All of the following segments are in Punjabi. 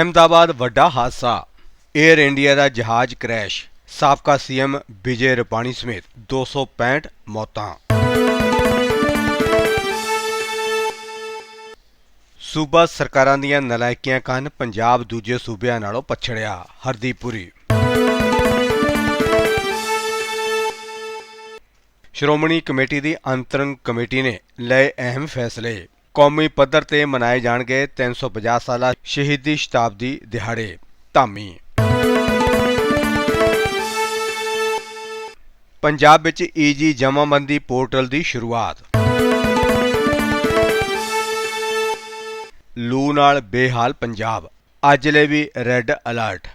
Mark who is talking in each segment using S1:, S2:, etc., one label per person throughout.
S1: ਅਹਿਮਦਾਬਾਦ ਵੱਡਾ ਹਾਦਸਾ। 에ਅਰ ਇੰਡੀਆ ਦਾ ਜਹਾਜ਼ ਕ੍ਰੈਸ਼ ਸਾਬਕਾ ਸੀਐਮ ਵਿਜੇ ਰੁਪਾਣੀ ਸਮੇਤ 265 ਮੌਤਾਂ। ਸੂਬਾ ਸਰਕਾਰਾਂ ਦੀਆਂ ਨਲਾਇਕੀਆਂ ਕਾਰਨ ਪੰਜਾਬ ਦੂਜੇ ਸੂਬਿਆਂ ਨਾਲੋਂ ਪਛੜਿਆ। ਹਰਦੀਪੁਰੀ। ਸ਼੍ਰੋਮਣੀ ਕਮੇਟੀ ਦੀ ਅੰਤਰੰਗ ਕਮੇਟੀ ਨੇ ਲਏ ਅਹਿਮ ਫੈਸਲੇ। ਕੌਮੀ ਪੱਧਰ ਤੇ ਮਨਾਏ ਜਾਣਗੇ 350 ਸਾਲਾ ਸ਼ਹੀਦੀ ਸ਼ਤਾਬਦੀ ਦਿਹਾੜੇ, ਧਾਮੀ। ਪੰਜਾਬ ਵਿੱਚ ਈਜੀ ਜਮਾਬੰਦੀ ਪੋਰਟਲ ਦੀ ਸ਼ੁਰੂਆਤ। ਲੂ ਨਾਲ ਬੇਹਾਲ ਪੰਜਾਬ। ਅੱਜ ਲਈ ਵੀ ਰੈੱਡ ਅਲਰਟ।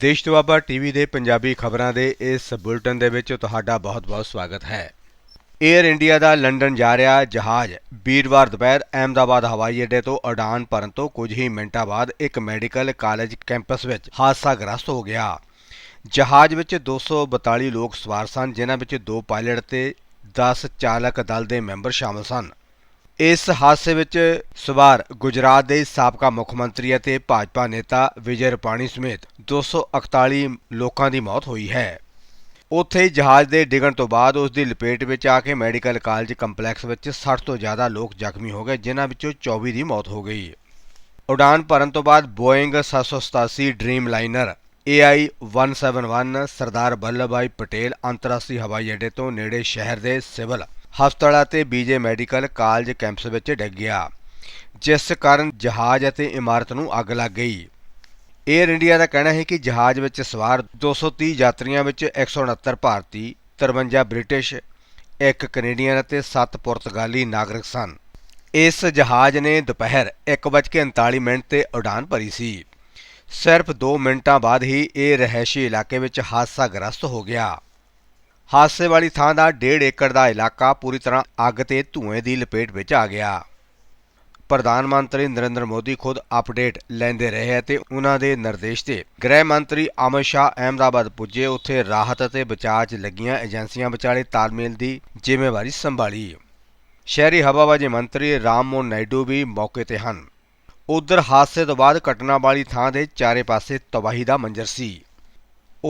S1: ਦੇਸ਼ ਦੁਆਬਾ ਟੀਵੀ ਦੇ ਪੰਜਾਬੀ ਖਬਰਾਂ ਦੇ ਇਸ ਬੁਲਟਨ ਦੇ ਵਿੱਚ ਤੁਹਾਡਾ ਬਹੁਤ-ਬਹੁਤ ਸਵਾਗਤ ਹੈ। 에ਅਰ ਇੰਡੀਆ ਦਾ ਲੰਡਨ ਜਾ ਰਿਹਾ ਜਹਾਜ਼ ਵੀਰਵਾਰ ਦੁਪਹਿਰ ਅਹਿਮਦਾਬਾਦ ਹਵਾਈ ਅੱਡੇ ਤੋਂ ਉਡਾਨ ਭਰਨ ਤੋਂ ਕੁਝ ਹੀ ਮਿੰਟਾਂ ਬਾਅਦ ਇੱਕ ਮੈਡੀਕਲ ਕਾਲਜ ਕੈਂਪਸ ਵਿੱਚ ਹਾਦਸਾਗ੍ਰਸਤ ਹੋ ਗਿਆ। ਜਹਾਜ਼ ਵਿੱਚ 242 ਲੋਕ ਸਵਾਰ ਸਨ, ਜਿਨ੍ਹਾਂ ਵਿੱਚ ਦੋ ਪਾਇਲਟ ਤੇ 10 ਚਾਲਕ ਦਲ ਦੇ ਮੈਂਬਰ ਸ਼ਾਮਲ ਸਨ। ਇਸ ਹਾਦਸੇ ਵਿੱਚ ਸਵਾਰ ਗੁਜਰਾਤ ਦੇ ਸਾਬਕਾ ਮੁੱਖ ਮੰਤਰੀ ਅਤੇ ਭਾਜਪਾ ਨੇਤਾ ਵਿਜੇ ਰੁਪਾਣੀ ਸਮੇਤ 241 ਲੋਕਾਂ ਦੀ ਮੌਤ ਹੋਈ ਹੈ। ਉੱਥੇ ਜਹਾਜ਼ ਦੇ ਡਿੱਗਣ ਤੋਂ ਬਾਅਦ ਉਸ ਦੀ ਲਪੇਟ ਵਿੱਚ ਆ ਕੇ ਮੈਡੀਕਲ ਕਾਲਜ ਕੰਪਲੈਕਸ ਵਿੱਚ 60 ਤੋਂ ਜ਼ਿਆਦਾ ਲੋਕ ਜ਼ਖਮੀ ਹੋ ਗਏ, ਜਿਨ੍ਹਾਂ ਵਿੱਚੋਂ 24 ਦੀ ਮੌਤ ਹੋ ਗਈ। ਉਡਾਨ ਭਰਨ ਤੋਂ ਬਾਅਦ Boeing 787 Dreamliner AI 171 Sardar Vallabh Bhai Patel ਅੰਤਰਰਾਸ਼ਟਰੀ ਹਵਾਈ ਅੱਡੇ ਤੋਂ ਨੇੜੇ ਸ਼ਹਿਰ ਦੇ ਸਿਵਲ ਹਸਪਤਾਲਾਂ ਅਤੇ ਬੀਜੇ ਮੈਡੀਕਲ ਕਾਲਜ ਕੈਂਪਸ ਵਿੱਚ ਡਿੱਗ ਗਿਆ ਜਿਸ ਕਾਰਨ ਜਹਾਜ਼ ਅਤੇ ਇਮਾਰਤ ਨੂੰ ਅੱਗ ਲੱਗ ਗਈ। 에ਅਰ ਇੰਡੀਆ ਦਾ ਕਹਿਣਾ ਹੈ ਕਿ ਜਹਾਜ਼ ਵਿੱਚ ਸਵਾਰ 230 ਯਾਤਰੀਆਂ ਵਿੱਚ 169 ਭਾਰਤੀ 53 ਬ੍ਰਿਟਿਸ਼, ਇੱਕ ਕੈਨੇਡੀਅਨ ਅਤੇ 7 ਪੁਰਤਗਾਲੀ ਨਾਗਰਿਕ ਸਨ। ਇਸ ਜਹਾਜ਼ ਨੇ ਦੁਪਹਿਰ 1:39 ਮਿੰਟ ਤੇ ਉਡਾਨ ਭਰੀ ਸੀ। ਸਿਰਫ 2 ਮਿੰਟਾਂ ਬਾਅਦ ਹੀ ਇਹ ਰਹਿਸ਼ੀ ਇਲਾਕੇ ਵਿੱਚ ਹਾਦਸਾ ਗ੍ਰਸਤ ਹੋ ਗਿਆ। ਹਾਦਸੇ ਵਾਲੀ ਥਾਂ ਦਾ 1.5 ਏਕੜ ਦਾ ਇਲਾਕਾ ਪੂਰੀ ਤਰ੍ਹਾਂ ਅੱਗ ਤੇ ਧੂਏ ਦੀ ਲਪੇਟ ਵਿੱਚ ਆ ਗਿਆ। ਪ੍ਰਧਾਨ ਮੰਤਰੀ ਨਰਿੰਦਰ ਮੋਦੀ ਖੁਦ ਅਪਡੇਟ ਲੈਂਦੇ ਰਹੇ ਅਤੇ ਉਹਨਾਂ ਦੇ ਨਿਰਦੇਸ਼ ਤੇ ਗ੍ਰਹਿ ਮੰਤਰੀ ਅਮਿਤ ਸ਼ਾਹ ਅਹਿਮਦਾਬਾਦ ਪੁੱਜੇ। ਉੱਥੇ ਰਾਹਤ ਅਤੇ ਬਚਾਅ 'ਚ ਲੱਗੀਆਂ ਏਜੰਸੀਆਂ ਵਿਚਾਲੇ ਤਾਲਮੇਲ ਦੀ ਜ਼ਿੰਮੇਵਾਰੀ ਸੰਭਾਲੀ। ਸ਼ਹਿਰੀ ਹਵਾਬਾਜ਼ੀ ਮੰਤਰੀ ਰਾਮ ਮੋਹਨ ਨਾਇਡੂ ਵੀ ਮੌਕੇ ਤੇ ਹਨ। ਉਧਰ ਹਾਦਸੇ ਤੋਂ ਬਾਅਦ ਘਟਨਾ ਵਾਲੀ ਥਾਂ ਦੇ ਚਾਰੇ ਪਾਸੇ ਤਬਾਹੀ ਦਾ ਮੰਜ਼ਰ ਸੀ।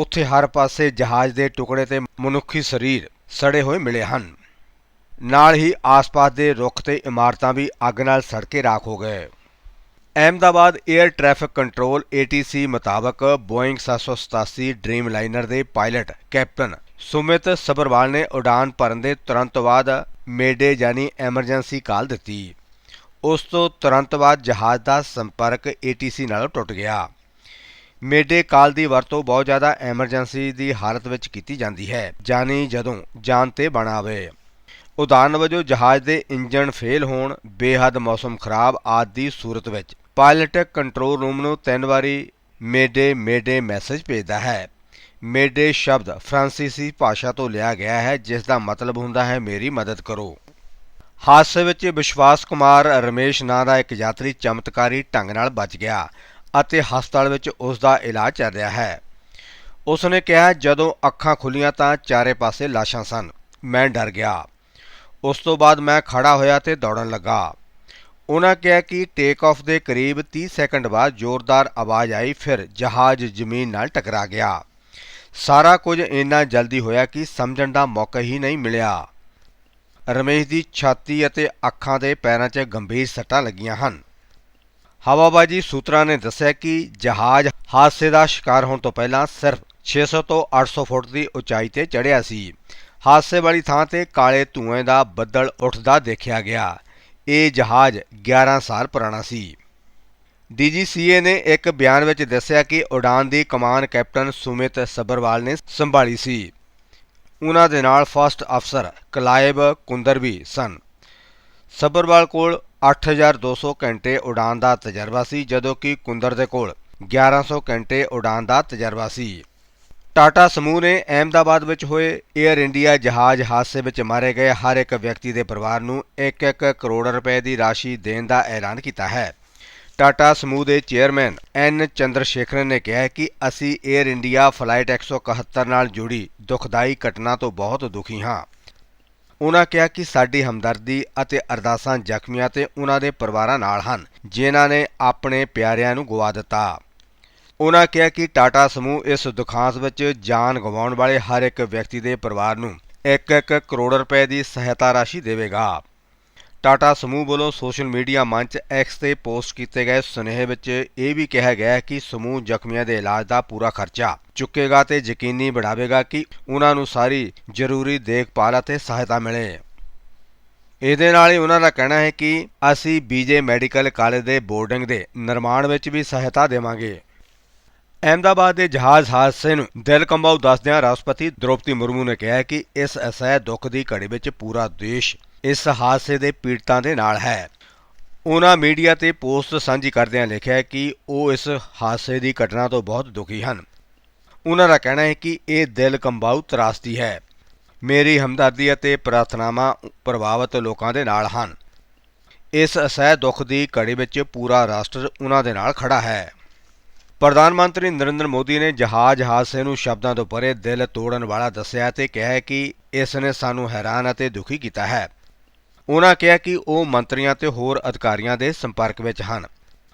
S1: ਉੱਥੇ ਹਰ ਪਾਸੇ ਜਹਾਜ਼ ਦੇ ਟੁਕੜੇ ਤੇ ਮਨੁੱਖੀ ਸਰੀਰ ਸੜੇ ਹੋਏ ਮਿਲੇ ਹਨ। ਨਾਲ ਹੀ ਆਸ-ਪਾਸ ਦੇ ਰੁੱਖ ਤੇ ਇਮਾਰਤਾਂ ਵੀ ਅੱਗ ਨਾਲ ਸੜ ਕੇ ਰਾਖ ਹੋ ਗਏ। Ahmedabad air traffic control ATC ਮੁਤਾਬਕ ਬੋਇੰਗ 787 ਡ੍ਰੀਮ ਲਾਈਨਰ ਦੇ ਪਾਇਲਟ ਕੈਪਟਨ ਸੁਮਿਤ ਸਬਰਵਾਲ ਨੇ ਉਡਾਨ ਭਰਨ ਦੇ ਤੁਰੰਤ ਬਾਅਦ ਮੇਡੇ ਯਾਨੀ ਐਮਰਜੈਂਸੀ ਕਾਲ ਦਿੱਤੀ। ਉਸ ਤੋਂ ਤੁਰੰਤ ਬਾਅਦ ਜਹਾਜ਼ ਦਾ ਸੰਪਰਕ ATC ਨਾਲ ਟੁੱਟ ਗਿਆ। ਮੇਡੇ ਕਾਲ ਦੀ ਵਰਤੋਂ ਬਹੁਤ ਜ਼ਿਆਦਾ ਐਮਰਜੈਂਸੀ ਦੀ ਹਾਲਤ ਵਿੱਚ ਕੀਤੀ ਜਾਂਦੀ ਹੈ। ਜਾਨੀ ਜਦੋਂ ਜਾਨ ਤੇ ਬਣ ਆਵੇ। ਉਦਾਹਰਨ ਵਜੋਂ, ਜਹਾਜ਼ ਦੇ ਇੰਜਣ ਫੇਲ ਹੋਣ, ਬੇਹੱਦ ਮੌਸਮ ਖਰਾਬ ਆਦਿ ਦੀ ਸੂਰਤ ਵਿੱਚ ਪਾਇਲਟ ਕੰਟਰੋਲ ਰੂਮ ਨੂੰ ਤਿੰਨ ਵਾਰੀ ਮੇਡੇ ਮੇਡੇ ਮੈਸੇਜ ਭੇਜਦਾ ਹੈ। ਮੇਡੇ ਸ਼ਬਦ ਫ੍ਰਾਂਸੀਸੀ ਭਾਸ਼ਾ ਤੋਂ ਲਿਆ ਗਿਆ ਹੈ, ਜਿਸ ਦਾ ਮਤਲਬ ਹੁੰਦਾ ਹੈ, ਮੇਰੀ ਮਦਦ ਕਰੋ। ਹਾਦਸੇ ਵਿੱਚ ਵਿਸ਼ਵਾਸ ਕੁਮਾਰ ਰਮੇਸ਼ ਨਾਂ ਦਾ ਇੱਕ ਯਾਤਰੀ ਚਮਤਕਾਰੀ ਢੰਗ ਨਾਲ ਬਚ ਗਿਆ। ਅਤੇ ਹਸਪਤਾਲ ਵਿੱਚ ਉਸ ਦਾ ਇਲਾਜ ਚੱਲ ਰਿਹਾ ਹੈ। ਉਸ ਨੇ ਕਿਹਾ, ਜਦੋਂ ਅੱਖਾਂ ਖੁੱਲੀਆਂ ਤਾਂ ਚਾਰੇ ਪਾਸੇ ਲਾਸ਼ਾਂ ਸਨ। ਮੈਂ ਡਰ ਗਿਆ। ਉਸ ਤੋਂ ਬਾਅਦ ਮੈਂ ਖੜਾ ਹੋਇਆ ਤੇ ਦੌੜਨ ਲੱਗਾ। ਉਹਨਾਂ ਕਿਹਾ ਕਿ ਟੇਕ ਆਫ ਦੇ ਕਰੀਬ 30 ਸੈਕਿੰਡ ਬਾਅਦ ਜ਼ੋਰਦਾਰ ਆਵਾਜ਼ ਆਈ, ਫਿਰ ਜਹਾਜ਼ ਜ਼ਮੀਨ ਨਾਲ ਟਕਰਾ ਗਿਆ। ਸਾਰਾ ਕੁਝ ਇੰਨਾ ਜਲਦੀ ਹੋਇਆ ਕਿ ਸਮਝਣ ਦਾ ਮੌਕਾ ਹੀ ਨਹੀਂ ਮਿਲਿਆ। ਰਮੇਸ਼ ਦੀ ਛਾਤੀ ਅਤੇ ਅੱਖਾਂ ਦੇ ਪੈਰਾਂ 'ਚ ਗੰਭੀਰ ਸੱਟਾਂ ਲੱਗੀਆਂ ਹਨ। ਹਵਾਬਾਜ਼ੀ ਸੂਤਰਾਂ ਨੇ ਦੱਸਿਆ ਕਿ ਜਹਾਜ਼ ਹਾਦਸੇ ਦਾ ਸ਼ਿਕਾਰ ਹੋਣ ਤੋਂ ਪਹਿਲਾਂ ਸਿਰਫ 600 ਤੋਂ 800 ਫੁੱਟ ਦੀ ਉਚਾਈ ਤੇ ਚੜ੍ਹਿਆ ਸੀ। ਹਾਦਸੇ ਵਾਲੀ ਥਾਂ ਤੇ ਕਾਲੇ ਧੂਏ ਦਾ ਬੱਦਲ ਉੱਠਦਾ ਦੇਖਿਆ ਗਿਆ। ਇਹ ਜਹਾਜ਼ 11 ਸਾਲ ਪੁਰਾਣਾ ਸੀ। ਡੀਜੀਸੀਏ ਨੇ ਇੱਕ ਬਿਆਨ ਵਿੱਚ ਦੱਸਿਆ ਕਿ ਉਡਾਨ ਦੀ ਕਮਾਨ ਕੈਪਟਨ ਸੁਮਿਤ ਸਬਰਵਾਲ ਨੇ ਸੰਭਾਲੀ ਸੀ। ਉਹਨਾਂ ਦੇ ਨਾਲ ਫਸਟ ਅਫਸਰ ਕਲਾਇਬ ਕੁੰਦਰ ਵੀ ਸਨ। ਸਬਰਵਾਲ ਕੋਲ 8200 ਘੰਟੇ ਉਡਾਨ ਦਾ ਤਜਰਬਾ ਸੀ, ਜਦੋਂ ਕਿ ਕੁੰਦਰ ਦੇ ਕੋਲ 1100 ਘੰਟੇ ਉਡਾਨ ਦਾ ਤਜਰਬਾ ਸੀ। ਟਾਟਾ ਸਮੂਹ ਨੇ ਅਹਿਮਦਾਬਾਦ ਵਿੱਚ ਹੋਏ 에ਅਰ ਇੰਡੀਆ ਜਹਾਜ਼ ਹਾਦਸੇ ਵਿੱਚ ਮਾਰੇ ਗਏ ਹਰ ਇੱਕ ਵਿਅਕਤੀ ਦੇ ਪਰਿਵਾਰ ਨੂੰ 1-1 ਕਰੋੜ ਰੁਪਏ ਦੀ ਰਾਸ਼ੀ ਦੇਣ ਦਾ ਐਲਾਨ ਕੀਤਾ ਹੈ। ਟਾਟਾ ਸਮੂਹ ਦੇ ਚੇਅਰਮੈਨ ਐਨ ਚੰਦਰਸ਼ੇਖਰਨ ਨੇ ਕਿਹਾ ਕਿ ਅਸੀਂ 에ਅਰ ਇੰਡੀਆ ਫਲਾਈਟ 171 ਨਾਲ ਜੁੜੀ ਦੁਖਦਾਈ ਘਟਨਾ ਤੋਂ ਬਹੁਤ ਦੁਖੀ ਹਾਂ। ਉਨ੍ਹਾਂ ਕਿਹਾ ਕਿ ਸਾਡੀ ਹਮਦਰਦੀ ਅਤੇ ਅਰਦਾਸਾਂ ਜ਼ਖਮੀਆਂ ਤੇ ਉਨ੍ਹਾਂ ਦੇ ਪਰਿਵਾਰਾਂ ਨਾਲ ਹਨ, ਜਿਨ੍ਹਾਂ ਨੇ ਆਪਣੇ ਪਿਆਰਿਆਂ ਨੂੰ ਗਵਾ ਦਿੱਤਾ। ਉਨ੍ਹਾਂ ਕਿਹਾ ਕਿ ਟਾਟਾ ਸਮੂਹ ਇਸ ਦੁਖਾਂਤ ਵਿੱਚ ਜਾਨ ਗਵਾਉਣ ਵਾਲੇ ਹਰ ਇੱਕ ਵਿਅਕਤੀ ਦੇ ਪਰਿਵਾਰ ਨੂੰ 1-1 ਕਰੋੜ ਰੁਪਏ ਦੀ ਸਹਾਇਤਾ ਰਾਸ਼ੀ ਦੇਵੇਗਾ। ਟਾਟਾ ਸਮੂਹ ਵੱਲੋਂ ਸੋਸ਼ਲ ਮੀਡੀਆ ਮੰਚ ਐਕਸ ਤੇ ਪੋਸਟ ਕੀਤੇ ਗਏ ਸੁਨੇਹੇ ਵਿੱਚ ਇਹ ਵੀ ਕਿਹਾ ਗਿਆ ਹੈ ਕਿ ਸਮੂਹ ਜ਼ਖਮੀਆਂ ਦੇ ਇਲਾਜ ਦਾ ਪੂਰਾ ਖਰਚਾ ਚੁੱਕੇਗਾ ਤੇ ਯਕੀਨੀ ਬਣਾਵੇਗਾ ਕਿ ਉਹਨਾਂ ਨੂੰ ਸਾਰੀ ਜ਼ਰੂਰੀ ਦੇਖਭਾਲ ਅਤੇ ਸਹਾਇਤਾ ਮਿਲੇ। ਇਹਦੇ ਨਾਲ ਹੀ ਉਹਨਾਂ ਦਾ ਕਹਿਣਾ ਹੈ ਕਿ ਅਸੀਂ ਬੀਜੇ ਮੈਡੀਕਲ ਕਾਲਜ ਦੇ ਬੋਰਡਿੰਗ ਦੇ ਨਿਰਮਾਣ ਵਿੱਚ ਵੀ ਸਹਾਇਤਾ ਦੇਵਾਂਗੇ। ਅਹਿਮਦਾਬਾਦ ਦੇ ਜਹਾਜ਼ ਹਾਦਸੇ ਨੂੰ ਦਿਲ ਕੰਬਾਊ ਦੱਸਦਿਆਂ ਰਾਸ਼ਟਰਪਤੀ ਦ੍ਰੋਪਦੀ ਮੁਰਮੂ ਨੇ ਕਿਹਾ ਕਿ ਇਸ ਅਸਹਿ ਦੁੱਖ ਦੀ ਘੜੀ ਵਿੱਚ ਪੂਰਾ ਦੇਸ਼ ਇਸ ਹਾਦਸੇ ਦੇ ਪੀੜਤਾਂ ਦੇ ਨਾਲ ਹੈ। ਉਹਨਾਂ ਮੀਡੀਆ ਤੇ ਪੋਸਟ ਸਾਂਝੀ ਕਰਦਿਆਂ ਲਿਖਿਆ ਕਿ ਉਹ ਇਸ ਹਾਦਸੇ ਦੀ ਘਟਨਾ ਤੋਂ ਬਹੁਤ ਦੁਖੀ ਹਨ। ਉਹਨਾਂ ਦਾ ਕਹਿਣਾ ਹੈ ਕਿ ਇਹ ਦਿਲ ਕੰਬਾਊ ਤਰਾਸਦੀ ਹੈ। ਮੇਰੀ ਹਮਦਰਦੀ ਅਤੇ ਪ੍ਰਾਰਥਨਾਵਾਂ ਪ੍ਰਭਾਵਿਤ ਲੋਕਾਂ ਦੇ ਨਾਲ ਹਨ। ਇਸ ਅਸਹਿ ਦੁੱਖ ਦੀ ਘੜੀ ਵਿੱਚ ਪੂਰਾ ਰਾਸ਼ਟਰ ਉਹਨਾਂ ਦੇ ਨਾਲ ਖੜਾ ਹੈ। ਪ੍ਰਧਾਨ ਮੰਤਰੀ ਨਰਿੰਦਰ ਮੋਦੀ ਨੇ ਜਹਾਜ਼ ਹਾਦਸੇ ਨੂੰ ਸ਼ਬਦਾਂ ਤੋਂ ਪਰੇ ਦਿਲ ਤੋੜਨ ਵਾਲਾ ਦੱਸਿਆ ਤੇ ਕਿਹਾ ਕਿ ਇਸ ਨੇ ਸਾਨੂੰ ਹੈਰਾਨ ਅਤੇ ਦੁਖੀ ਕੀਤਾ ਹੈ। ਉਹਨਾਂ ਕਿਹਾ ਕਿ ਉਹ ਮੰਤਰੀਆਂ ਤੇ ਹੋਰ ਅਧਿਕਾਰੀਆਂ ਦੇ ਸੰਪਰਕ ਵਿੱਚ ਹਨ,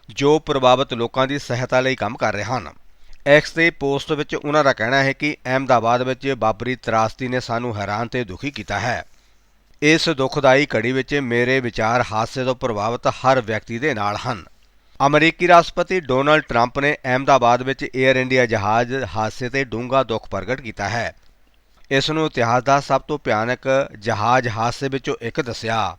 S1: ਜੋ ਪ੍ਰਭਾਵਿਤ ਲੋਕਾਂ ਦੀ ਸਹਾਇਤਾ ਲਈ ਕੰਮ ਕਰ ਰਹੇ ਹਨ। ਐਕਸ ਤੇ ਪੋਸਟ ਵਿੱਚ ਉਹਨਾਂ ਦਾ ਕਹਿਣਾ ਹੈ ਕਿ ਅਹਿਮਦਾਬਾਦ ਵਿੱਚ ਬਾਬਰੀ ਤਰਾਸਦੀ ਨੇ ਸਾਨੂੰ ਹੈਰਾਨ ਤੇ ਦੁਖੀ ਕੀਤਾ ਹੈ। ਇਸ ਦੁਖਦਾਈ ਘੜੀ ਵਿੱਚ ਮੇਰੇ ਵਿਚਾਰ ਹਾਦਸੇ ਤੋਂ ਪ੍ਰਭਾਵਿਤ ਹਰ ਵਿਅਕਤੀ ਦੇ ਨਾਲ ਹਨ। ਅਮਰੀਕੀ ਰਾਸ਼ਟਰਪਤੀ ਡੋਨਲਡ ਟਰੰਪ ਨੇ ਅਹਿਮਦਾਬਾਦ ਵਿੱਚ 에ਅਰ ਇੰਡੀਆ ਜਹਾਜ਼ ਹਾਦਸੇ ਤੇ ਡੂੰਘਾ ਦੁੱਖ ਪ੍ਰਗਟ ਕੀਤਾ ਹੈ। ਇਸ ਨੂੰ ਇਤਿਹਾਸ ਦਾ ਸਭ ਤੋਂ ਭਿਆਨਕ ਜਹਾਜ਼ ਹਾਦਸੇ ਵਿੱਚੋਂ ਇੱਕ ਦੱਸਿਆ।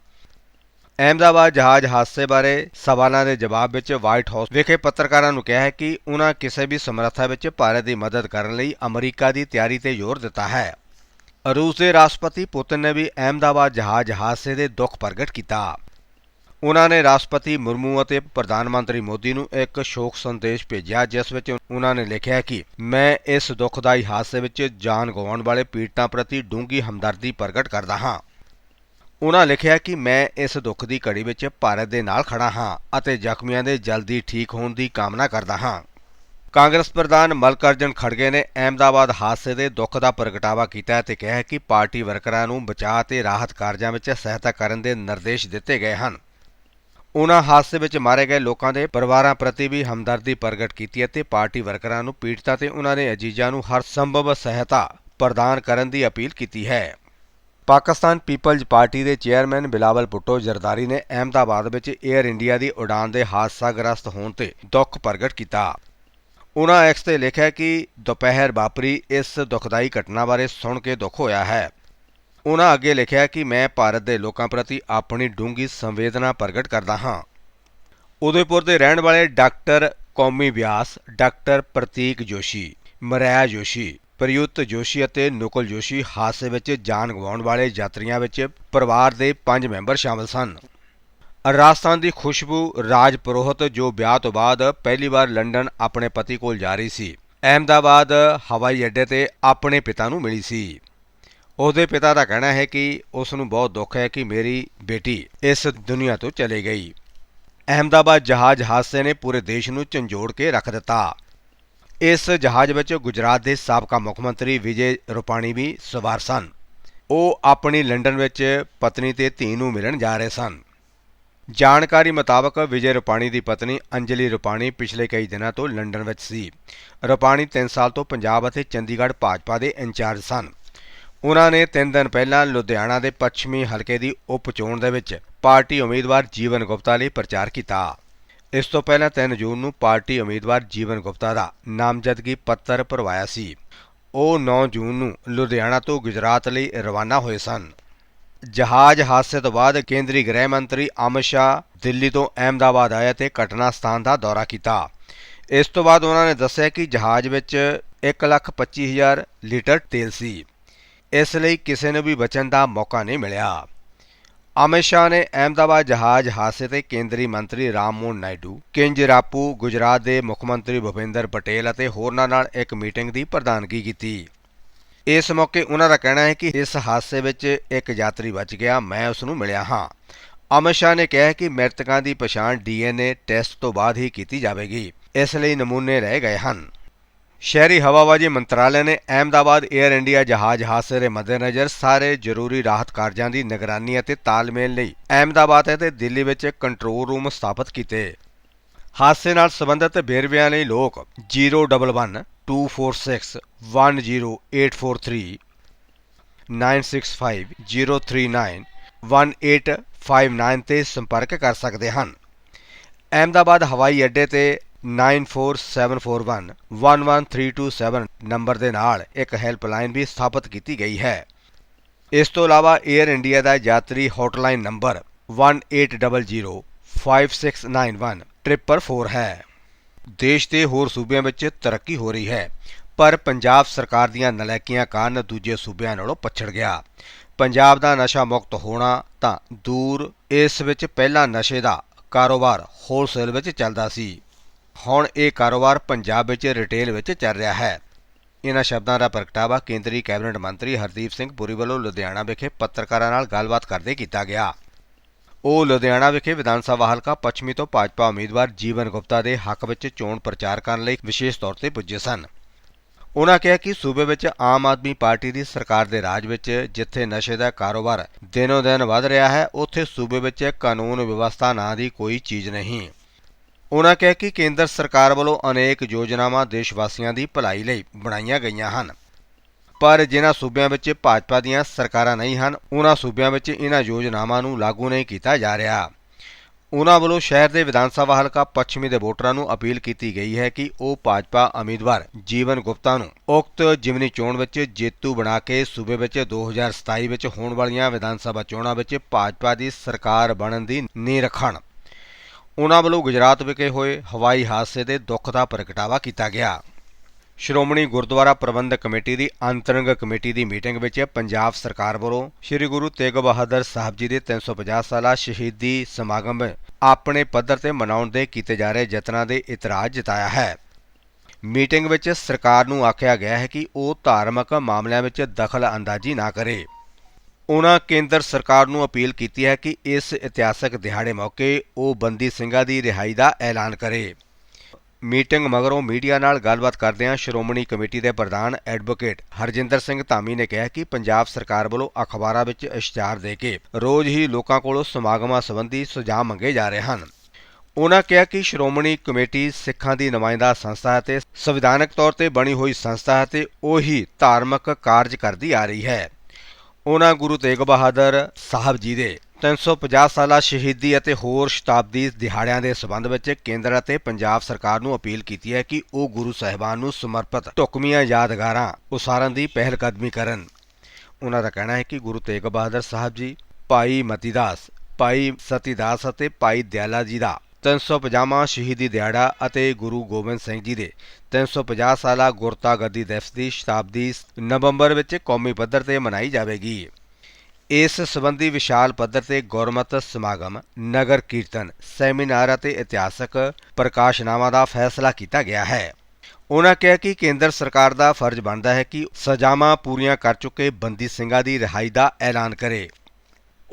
S1: ਅਹਿਮਦਾਬਾਦ ਜਹਾਜ਼ ਹਾਦਸੇ ਬਾਰੇ ਸਵਾਲਾਂ ਦੇ ਜਵਾਬ ਵਿੱਚ ਵਾਈਟ ਹਾਊਸ ਵਿਖੇ ਪੱਤਰਕਾਰਾਂ ਨੂੰ ਕਿਹਾ ਹੈ ਕਿ ਉਹਨਾਂ ਕਿਸੇ ਵੀ ਸਮਰੱਥਾ ਵਿੱਚ ਭਾਰਤ ਦੀ ਮਦਦ ਕਰਨ ਲਈ ਅਮਰੀਕਾ ਦੀ ਤਿਆਰੀ ਤੇ ਜ਼ੋਰ ਦਿੱਤਾ ਹੈ। ਰੂਸ ਦੇ ਰਾਸ਼ਟਰਪਤੀ ਪੁਤਿਨ ਨੇ ਵੀ ਅਹਿਮਦਾਬਾਦ ਜਹਾਜ਼ ਹਾਦਸੇ ਦੇ ਦੁੱਖ ਪ੍ਰਗਟ ਕੀਤਾ। ਉਹਨਾਂ ਨੇ ਰਾਸ਼ਟਰਪਤੀ ਮੁਰਮੂ ਅਤੇ ਪ੍ਰਧਾਨ ਮੰਤਰੀ ਮੋਦੀ ਨੂੰ ਇੱਕ ਸ਼ੋਕ ਸੰਦੇਸ਼ ਭੇਜਿਆ, ਜਿਸ ਵਿੱਚ ਉਹਨਾਂ ਨੇ ਲਿਖਿਆ ਕਿ ਮੈਂ ਇਸ ਦੁਖਦਾਈ ਹਾਦਸੇ ਵਿੱਚ ਜਾਨ ਗਵਾਉਣ ਵਾਲੇ ਪੀੜਤਾਂ ਪ੍ਰਤੀ ਡੂੰਘੀ ਹਮਦਰਦੀ ਪ੍ਰਗਟ ਕਰਦਾ ਹਾਂ। ਉਹਨਾਂ ਲਿਖਿਆ ਕਿ ਮੈਂ ਇਸ ਦੁੱਖ ਦੀ ਘੜੀ ਵਿੱਚ ਭਾਰਤ ਦੇ ਨਾਲ ਖੜਾ ਹਾਂ ਅਤੇ ਜ਼ਖਮੀਆਂ ਦੇ ਜਲਦੀ ਠੀਕ ਹੋਣ ਦੀ ਕਾਮਨਾ ਕਰਦਾ ਹਾਂ। ਕਾਂਗਰਸ ਪ੍ਰਧਾਨ ਮਲਕਰਜਨ ਖੜਗੇ ਨੇ ਅਹਿਮਦਾਬਾਦ ਹਾਦਸੇ ਦੇ ਦੁੱਖ ਦਾ ਪ੍ਰਗਟਾਵਾ ਕੀਤਾ ਤੇ ਕਿਹਾ ਕਿ ਪਾਰਟੀ ਵਰਕਰਾਂ ਨੂੰ ਬਚਾਅ ਤੇ ਰਾਹਤ ਕਾਰਜਾਂ ਵਿੱਚ ਸਹਾਇਤਾ ਕਰਨ ਦੇ ਨਿਰਦੇਸ਼ ਦਿੱਤੇ ਗਏ ਹਨ। ਉਨ੍ਹਾਂ ਹਾਦਸੇ ਵਿੱਚ ਮਾਰੇ ਗਏ ਲੋਕਾਂ ਦੇ ਪਰਿਵਾਰਾਂ ਪ੍ਰਤੀ ਵੀ ਹਮਦਰਦੀ ਪ੍ਰਗਟ ਕੀਤੀ ਅਤੇ ਪਾਰਟੀ ਵਰਕਰਾਂ ਨੂੰ ਪੀੜਤਾਂ ਤੇ ਉਨ੍ਹਾਂ ਦੇ ਅਜੀਜ਼ਾਂ ਨੂੰ ਹਰ ਸੰਭਵ ਸਹਾਇਤਾ ਪ੍ਰਦਾਨ ਕਰਨ ਦੀ ਅਪੀਲ ਕੀਤੀ ਹੈ। ਪਾਕਿਸਤਾਨ ਪੀਪਲਜ਼ ਪਾਰਟੀ ਦੇ ਚੇਅਰਮੈਨ ਬਿਲਾਵਲ ਭੁੱਟੋ ਜ਼ਰਦਾਰੀ ਨੇ ਅਹਿਮਦਾਬਾਦ ਵਿੱਚ 에ਅਰ ਇੰਡੀਆ ਦੀ ਉਡਾਨ ਦੇ ਹਾਦਸਾਗ੍ਰਸਤ ਹੋਣ ਤੇ ਦੁੱਖ ਪ੍ਰਗਟ ਕੀਤਾ। ਉਨ੍ਹਾਂ ਐਕਸ ਤੇ ਲਿਖਿਆ ਕਿ ਦੁਪਹਿਰ ਵਾਪਰੀ ਇਸ ਦੁਖਦਾਈ ਘਟਨਾ ਬਾਰੇ ਸੁਣ ਕੇ ਦੁੱਖ ਹੋਇਆ ਹੈ। ਉਹਨਾਂ ਅੱਗੇ ਲਿਖਿਆ ਕਿ ਮੈਂ ਭਾਰਤ ਦੇ ਲੋਕਾਂ ਪ੍ਰਤੀ ਆਪਣੀ ਡੂੰਘੀ ਸੰਵੇਦਨਾ ਪ੍ਰਗਟ ਕਰਦਾ ਹਾਂ। ਉਦੈਪੁਰ ਦੇ ਰਹਿਣ ਵਾਲੇ ਡਾਕਟਰ ਕੌਮੀ ਵਿਆਸ ਡਾਕਟਰ ਪ੍ਰਤੀਕ ਜੋਸ਼ੀ, ਮਰਿਆ ਜੋਸ਼ੀ, ਪ੍ਰਯੁਤ ਜੋਸ਼ੀ ਅਤੇ ਨੁਕਲ ਜੋਸ਼ੀ ਹਾਦਸੇ ਵਿੱਚ ਜਾਨ ਗਵਾਉਣ ਵਾਲੇ ਯਾਤਰੀਆਂ ਵਿੱਚ ਪਰਿਵਾਰ ਦੇ 5 ਮੈਂਬਰ ਸ਼ਾਮਲ ਸਨ। ਰਾਜਸਥਾਨ ਦੀ ਖੁਸ਼ਬੂ ਰਾਜ ਪੁਰੋਹਿਤ, ਜੋ ਵਿਆਹ ਤੋਂ ਬਾਅਦ ਪਹਿਲੀ ਵਾਰ ਲੰਡਨ ਆਪਣੇ ਪਤੀ ਕੋਲ ਜਾ ਰਹੀ ਸੀ, ਅਹਿਮਦਾਬਾਦ ਹਵਾਈ ਅੱਡੇ ਤੇ ਆਪਣੇ ਪਿਤਾ ਨੂੰ ਮਿਲੀ ਸੀ। ਉਹਦੇ ਪਿਤਾ ਦਾ ਕਹਿਣਾ ਹੈ ਕਿ ਉਸ ਨੂੰ ਬਹੁਤ ਦੁੱਖ ਹੈ ਕਿ ਮੇਰੀ ਬੇਟੀ ਇਸ ਦੁਨੀਆ ਤੋਂ ਚਲੀ ਗਈ। ਅਹਿਮਦਾਬਾਦ ਜਹਾਜ਼ ਹਾਦਸੇ ਨੇ ਪੂਰੇ ਦੇਸ਼ ਨੂੰ ਝੰਜੋੜ ਕੇ ਰੱਖ ਦਿੱਤਾ। ਇਸ ਜਹਾਜ਼ ਵਿੱਚ ਗੁਜਰਾਤ ਦੇ ਸਾਬਕਾ ਮੁੱਖ ਮੰਤਰੀ ਵਿਜੇ ਰੁਪਾਣੀ ਵੀ ਸਵਾਰ ਸਨ। ਉਹ ਆਪਣੀ ਲੰਡਨ ਵਿੱਚ ਪਤਨੀ ਤੇ ਧੀ ਨੂੰ ਮਿਲਣ ਜਾ ਰਹੇ ਸਨ। ਜਾਣਕਾਰੀ ਮੁਤਾਬਕ ਵਿਜੇ ਰੁਪਾਣੀ ਦੀ ਪਤਨੀ ਅੰਜਲੀ ਰੁਪਾਣੀ ਪਿਛਲੇ ਕਈ ਦਿਨਾਂ ਤੋਂ ਲੰਡਨ ਵਿੱਚ ਸੀ। ਰੁਪਾਣੀ 3 ਸਾਲ ਤੋਂ ਪੰਜਾਬ ਅਤੇ ਚੰਡੀਗੜ੍ਹ ਭਾਜਪਾ ਦੇ ਇੰਚਾਰਜ ਸਨ। ਉਹਨਾਂ ਨੇ 3 ਦਿਨ ਪਹਿਲਾਂ ਲੁਧਿਆਣਾ ਦੇ ਪੱਛਮੀ ਹਲਕੇ ਦੀ ਉਪ ਚੋਣ ਦੇ ਵਿੱਚ ਪਾਰਟੀ ਉਮੀਦਵਾਰ ਜੀਵਨ ਗੁਪਤਾ ਲਈ ਪ੍ਰਚਾਰ ਕੀਤਾ। ਇਸ ਤੋਂ ਪਹਿਲਾਂ 3 ਜੂਨ ਨੂੰ ਪਾਰਟੀ ਉਮੀਦਵਾਰ ਜੀਵਨ ਗੁਪਤਾ ਦਾ ਨਾਮਜ਼ਦਗੀ ਪੱਤਰ ਭਰਵਾਇਆ ਸੀ। ਉਹ 9 ਜੂਨ ਨੂੰ ਲੁਧਿਆਣਾ ਤੋਂ ਗੁਜਰਾਤ ਲਈ ਰਵਾਨਾ ਹੋਏ ਸਨ। ਜਹਾਜ਼ ਹਾਦਸੇ ਤੋਂ ਬਾਅਦ ਕੇਂਦਰੀ ਗ੍ਰਹਿ ਮੰਤਰੀ ਅਮਿਤ ਸ਼ਾਹ ਦਿੱਲੀ ਤੋਂ ਅਹਿਮਦਾਬਾਦ ਆਏ ਤੇ ਘਟਨਾ ਸਥਾਨ ਦਾ ਦੌਰਾ ਕੀਤਾ। ਇਸ ਤੋਂ ਬਾਅਦ ਉਹਨਾਂ ਨੇ ਦੱਸਿਆ ਕਿ ਜਹਾਜ਼ ਵਿੱਚ 125000 ਲੀਟਰ ਤੇਲ ਸੀ। ਇਸ ਲਈ ਕਿਸੇ ਨੂੰ ਵੀ ਬਚਣ ਦਾ ਮੌਕਾ ਨਹੀਂ ਮਿਲਿਆ। ਅਮਿਤ ਸ਼ਾਹ ਨੇ ਅਹਿਮਦਾਬਾਦ ਜਹਾਜ਼ ਹਾਦਸੇ ਤੇ ਕੇਂਦਰੀ ਮੰਤਰੀ ਰਾਮ ਮੋਹਨ ਨਾਇਡੂ, ਕਿੰਜਰਾਪੂ, ਗੁਜਰਾਤ ਦੇ ਮੁੱਖ ਮੰਤਰੀ ਭੁਪਿੰਦਰ ਪਟੇਲ ਅਤੇ ਹੋਰਨਾਂ ਨਾਲ ਇੱਕ ਮੀਟਿੰਗ ਦੀ ਪ੍ਰਧਾਨਗੀ ਕੀਤੀ। ਇਸ ਮੌਕੇ ਉਹਨਾਂ ਦਾ ਕਹਿਣਾ ਹੈ ਕਿ ਇਸ ਹਾਦਸੇ ਵਿੱਚ ਇੱਕ ਯਾਤਰੀ ਬਚ ਗਿਆ, ਮੈਂ ਉਸ ਨੂੰ ਮਿਲਿਆ ਹਾਂ। ਅਮਿਤ ਸ਼ਾਹ ਨੇ ਕਿਹਾ ਕਿ ਮ੍ਰਿਤਕਾਂ ਦੀ ਪਛਾਣ ਡੀਐਨਏ ਟੈਸਟ ਤੋਂ ਬਾਅਦ ਹੀ ਕੀਤੀ ਜਾਵੇਗੀ, ਇਸ ਲਈ ਨਮੂਨੇ ਰਹਿ ਗਏ ਹਨ। ਸ਼ਹਿਰੀ ਹਵਾਬਾਜ਼ੀ ਮੰਤਰਾਲੇ ਨੇ ਅਹਿਮਦਾਬਾਦ 에ਅਰ ਇੰਡੀਆ ਜਹਾਜ਼ ਹਾਦਸੇ ਦੇ ਮੱਦੇਨਜ਼ਰ ਸਾਰੇ ਜ਼ਰੂਰੀ ਰਾਹਤ ਕਾਰਜਾਂ ਦੀ ਨਿਗਰਾਨੀ ਅਤੇ ਤਾਲਮੇਲ ਲਈ ਅਹਿਮਦਾਬਾਦ ਅਤੇ ਦਿੱਲੀ ਵਿੱਚ ਕੰਟਰੋਲ ਰੂਮ ਸਥਾਪਿਤ ਕੀਤੇ ਹਾਦਸੇ ਨਾਲ ਸੰਬੰਧਿਤ ਵੇਰਵਿਆਂ ਲਈ ਲੋਕ 011 246 10843 965 039 1859 ਤੇ ਸੰਪਰਕ ਕਰ ਸਕਦੇ ਹਨ ਅਹਿਮਦਾਬਾਦ ਹਵਾਈ ਅੱਡੇ ਤੇ 94741 11327 ਨੰਬਰ ਦੇ ਨਾਲ ਇੱਕ ਹੈਲਪਲਾਈਨ ਵੀ ਸਥਾਪਿਤ ਕੀਤੀ ਗਈ ਹੈ ਇਸ ਤੋਂ ਇਲਾਵਾ 에ਅਰ ਇੰਡੀਆ ਦਾ ਯਾਤਰੀ ਹੌਟਲਾਈਨ ਨੰਬਰ 1800 5691 444 ਹੈ ਦੇਸ਼ ਦੇ ਹੋਰ ਸੂਬਿਆਂ ਵਿੱਚ ਤਰੱਕੀ ਹੋ ਰਹੀ ਹੈ ਪਰ ਪੰਜਾਬ ਸਰਕਾਰ ਦੀਆਂ ਨਲਾਇਕੀਆਂ ਕਾਰਨ ਦੂਜੇ ਸੂਬਿਆਂ ਨਾਲੋਂ ਪਛੜ ਗਿਆ ਪੰਜਾਬ ਦਾ ਨਸ਼ਾ ਮੁਕਤ ਹੋਣਾ ਤਾਂ ਦੂਰ ਇਸ ਵਿੱਚ ਪਹਿਲਾਂ ਨਸ਼ੇ ਦਾ ਕਾਰੋਬਾਰ ਹੋਲਸੇਲ ਵਿੱਚ ਚੱਲਦਾ ਸੀ ਹੁਣ ਇਹ ਕਾਰੋਬਾਰ ਪੰਜਾਬ ਵਿੱਚ ਰਿਟੇਲ ਵਿੱਚ ਚੱਲ ਰਿਹਾ ਹੈ। ਇਹਨਾਂ ਸ਼ਬਦਾਂ ਦਾ ਪ੍ਰਗਟਾਵਾ ਕੇਂਦਰੀ ਕੈਬਨਿਟ ਮੰਤਰੀ ਹਰਦੀਪ ਸਿੰਘ ਪੁਰੀ ਵੱਲੋਂ ਲੁਧਿਆਣਾ ਵਿਖੇ ਪੱਤਰਕਾਰਾਂ ਨਾਲ ਗੱਲਬਾਤ ਕਰਦੇ ਕੀਤਾ ਗਿਆ। ਉਹ ਲੁਧਿਆਣਾ ਵਿਖੇ ਵਿਧਾਨ ਸਭਾ ਹਲਕਾ ਪੱਛਮੀ ਤੋਂ ਭਾਜਪਾ ਉਮੀਦਵਾਰ ਜੀਵਨ ਗੁਪਤਾ ਦੇ ਹੱਕ ਵਿੱਚ ਚੋਣ ਪ੍ਰਚਾਰ ਕਰਨ ਲਈ ਵਿਸ਼ੇਸ਼ ਤੌਰ ਤੇ ਪੁੱਜੇ ਸਨ। ਉਨ੍ਹਾਂ ਕਿਹਾ ਕਿ ਸੂਬੇ ਵਿੱਚ ਆਮ ਆਦਮੀ ਪਾਰਟੀ ਦੀ ਸਰਕਾਰ ਦੇ ਰਾਜ ਵਿੱਚ ਜਿੱਥੇ ਨਸ਼ੇ ਦਾ ਕਾਰੋਬਾਰ ਦਿਨੋ ਦਿਨ ਵਧ ਰਿਹਾ ਹੈ, ਉੱਥੇ ਸੂਬੇ ਵਿੱਚ ਕਾਨੂੰਨ ਵਿਵਸਥਾ ਨਾਂ ਦੀ ਕੋਈ ਚੀਜ਼ ਨਹੀਂ। ਉਨ੍ਹਾਂ ਕਿਹਾ ਕਿ ਕੇਂਦਰ ਸਰਕਾਰ ਵੱਲੋਂ ਅਨੇਕ ਯੋਜਨਾਵਾਂ ਦੇਸ਼ ਵਾਸੀਆਂ ਦੀ ਭਲਾਈ ਲਈ ਬਣਾਈਆਂ ਗਈਆਂ ਹਨ। ਪਰ ਜਿਨ੍ਹਾਂ ਸੂਬਿਆਂ ਵਿੱਚ ਭਾਜਪਾ ਦੀਆਂ ਸਰਕਾਰਾਂ ਨਹੀਂ ਹਨ ਉਹਨਾਂ ਸੂਬਿਆਂ ਵਿੱਚ ਇਹਨਾਂ ਯੋਜਨਾਵਾਂ ਨੂੰ ਲਾਗੂ ਨਹੀਂ ਕੀਤਾ ਜਾ ਰਿਹਾ। ਉਹਨਾਂ ਵੱਲੋਂ ਸ਼ਹਿਰ ਦੇ ਵਿਧਾਨ ਸਭਾ ਹਲਕਾ ਪੱਛਮੀ ਦੇ ਵੋਟਰਾਂ ਨੂੰ ਅਪੀਲ ਕੀਤੀ ਗਈ ਹੈ ਕਿ ਉਹ ਭਾਜਪਾ ਉਮੀਦਵਾਰ ਜੀਵਨ ਗੁਪਤਾ ਨੂੰ ਉਕਤ ਜਿਮਨੀ ਚੋਣ ਵਿੱਚ ਜੇਤੂ ਬਣਾ ਕੇ ਸੂਬੇ ਵਿੱਚ 2027 ਵਿੱਚ ਹੋਣ ਵਾਲੀਆਂ ਵਿਧਾਨ ਸਭਾ ਚੋਣਾਂ ਵਿੱਚ ਭਾਜਪਾ ਦੀ ਸਰਕਾਰ ਬਣਨ ਦੀ ਨੀਂਹ ਰੱਖਣ। ਉਨ੍ਹਾਂ ਵੱਲੋਂ ਗੁਜਰਾਤ ਵਿਖੇ ਹੋਏ ਹਵਾਈ ਹਾਦਸੇ ਦੇ ਦੁੱਖ ਦਾ ਪ੍ਰਗਟਾਵਾ ਕੀਤਾ ਗਿਆ। ਸ਼੍ਰੋਮਣੀ ਗੁਰਦੁਆਰਾ ਪ੍ਰਬੰਧਕ ਕਮੇਟੀ ਦੀ ਅੰਤਰੰਗ ਕਮੇਟੀ ਦੀ ਮੀਟਿੰਗ ਵਿੱਚ ਪੰਜਾਬ ਸਰਕਾਰ ਵੱਲੋਂ ਸ੍ਰੀ ਗੁਰੂ ਤੇਗ ਬਹਾਦਰ ਸਾਹਿਬ ਜੀ ਦੇ 350 ਸਾਲਾ ਸ਼ਹੀਦੀ ਸਮਾਗਮ ਆਪਣੇ ਪੱਧਰ ਤੇ ਮਨਾਉਣ ਦੇ ਕੀਤੇ ਜਾ ਰਹੇ ਯਤਨਾਂ ਦੇ ਇਤਰਾਜ਼ ਜਤਾਇਆ ਹੈ। ਮੀਟਿੰਗ ਵਿੱਚ ਸਰਕਾਰ ਨੂੰ ਆਖਿਆ ਗਿਆ ਹੈ ਕਿ ਉਹ ਧਾਰਮਿਕ ਮਾਮਲਿਆਂ ਵਿੱਚ ਦਖਲ ਅੰਦਾਜ਼ੀ ਨਾ ਕਰੇ। ਉਨ੍ਹਾਂ ਕੇਂਦਰ ਸਰਕਾਰ ਨੂੰ ਅਪੀਲ ਕੀਤੀ ਹੈ ਕਿ ਇਸ ਇਤਿਹਾਸਕ ਦਿਹਾੜੇ ਮੌਕੇ ਉਹ ਬੰਦੀ ਸਿੰਘਾਂ ਦੀ ਰਿਹਾਈ ਦਾ ਐਲਾਨ ਕਰੇ। ਮੀਟਿੰਗ ਮਗਰੋਂ ਮੀਡੀਆ ਨਾਲ ਗੱਲਬਾਤ ਕਰਦਿਆਂ ਸ਼੍ਰੋਮਣੀ ਕਮੇਟੀ ਦੇ ਪ੍ਰਧਾਨ ਐਡਵੋਕੇਟ ਹਰਜਿੰਦਰ ਸਿੰਘ ਧਾਮੀ ਨੇ ਕਿਹਾ ਕਿ ਪੰਜਾਬ ਸਰਕਾਰ ਵੱਲੋਂ ਅਖਬਾਰਾਂ ਵਿੱਚ ਇਸ਼ਤਿਹਾਰ ਦੇ ਕੇ ਰੋਜ਼ ਹੀ ਲੋਕਾਂ ਕੋਲੋਂ ਸਮਾਗਮਾਂ ਸੰਬੰਧੀ ਸੁਝਾਅ ਮੰਗੇ ਜਾ ਰਹੇ ਹਨ। ਉਨ੍ਹਾਂ ਕਿਹਾ ਕਿ ਸ਼੍ਰੋਮਣੀ ਕਮੇਟੀ ਸਿੱਖਾਂ ਦੀ ਨੁਮਾਇੰਦਾ ਸੰਸਥਾ ਹੈ ਤੇ ਸੰਵਿਧਾਨਕ ਤੌਰ ਤੇ ਬਣੀ ਹੋਈ ਸੰਸਥਾ ਹੈ ਤੇ ਉਹੀ ਧਾਰਮਿਕ ਕਾਰਜ ਕਰਦੀ ਆ ਰਹੀ ਹੈ। ਉਹਨਾਂ ਗੁਰੂ ਤੇਗ ਬਹਾਦਰ ਸਾਹਿਬ ਜੀ ਦੇ 350 ਸਾਲਾ ਸ਼ਹੀਦੀ ਅਤੇ ਹੋਰ ਸ਼ਤਾਬਦੀ ਦਿਹਾੜਿਆਂ ਦੇ ਸਬੰਧ ਵਿੱਚ ਕੇਂਦਰ ਅਤੇ ਪੰਜਾਬ ਸਰਕਾਰ ਨੂੰ ਅਪੀਲ ਕੀਤੀ ਹੈ ਕਿ ਉਹ ਗੁਰੂ ਸਾਹਿਬਾਨ ਨੂੰ ਸਮਰਪਿਤ ਢੁਕਵੀਆਂ ਯਾਦਗਾਰਾਂ ਉਸਾਰਨ ਦੀ ਪਹਿਲਕਦਮੀ ਕਰਨ। ਉਹਨਾਂ ਦਾ ਕਹਿਣਾ ਹੈ ਕਿ ਗੁਰੂ ਤੇਗ ਬਹਾਦਰ ਸਾਹਿਬ ਜੀ, ਭਾਈ ਮਤੀਦਾਸ, ਭਾਈ ਸਤੀਦਾਸ ਅਤੇ ਭਾਈ ਦਿਆਲਾ ਜੀ ਦਾ 350ਵਾਂ ਸ਼ਹੀਦੀ ਦਿਹਾੜਾ ਅਤੇ ਗੁਰੂ ਗੋਬਿੰਦ ਸਿੰਘ ਜੀ ਦੇ 350 ਸਾਲਾ ਗੁਰਤਾ ਗੱਦੀ ਦਿਵਸ ਦੀ ਸ਼ਤਾਬਦੀ ਨਵੰਬਰ ਵਿੱਚ ਕੌਮੀ ਪੱਧਰ ਤੇ ਮਨਾਈ ਜਾਵੇਗੀ। ਇਸ ਸੰਬੰਧੀ ਵਿਸ਼ਾਲ ਪੱਧਰ ਤੇ ਗੁਰਮਤਿ ਸਮਾਗਮ, ਨਗਰ ਕੀਰਤਨ, ਸੈਮੀਨਾਰ ਅਤੇ ਇਤਿਹਾਸਕ ਪ੍ਰਕਾਸ਼ਨਾਵਾਂ ਦਾ ਫੈਸਲਾ ਕੀਤਾ ਗਿਆ ਹੈ। ਉਹਨਾਂ ਕਿਹਾ ਕਿ ਕੇਂਦਰ ਸਰਕਾਰ ਦਾ ਫਰਜ਼ ਬਣਦਾ ਹੈ ਕਿ ਸਜ਼ਾਵਾਂ ਪੂਰੀਆਂ ਕਰ ਚੁੱਕੇ ਬੰਦੀ ਸਿੰਘਾਂ ਦੀ ਰਿਹਾਈ ਦਾ ਐਲਾਨ ਕਰੇ।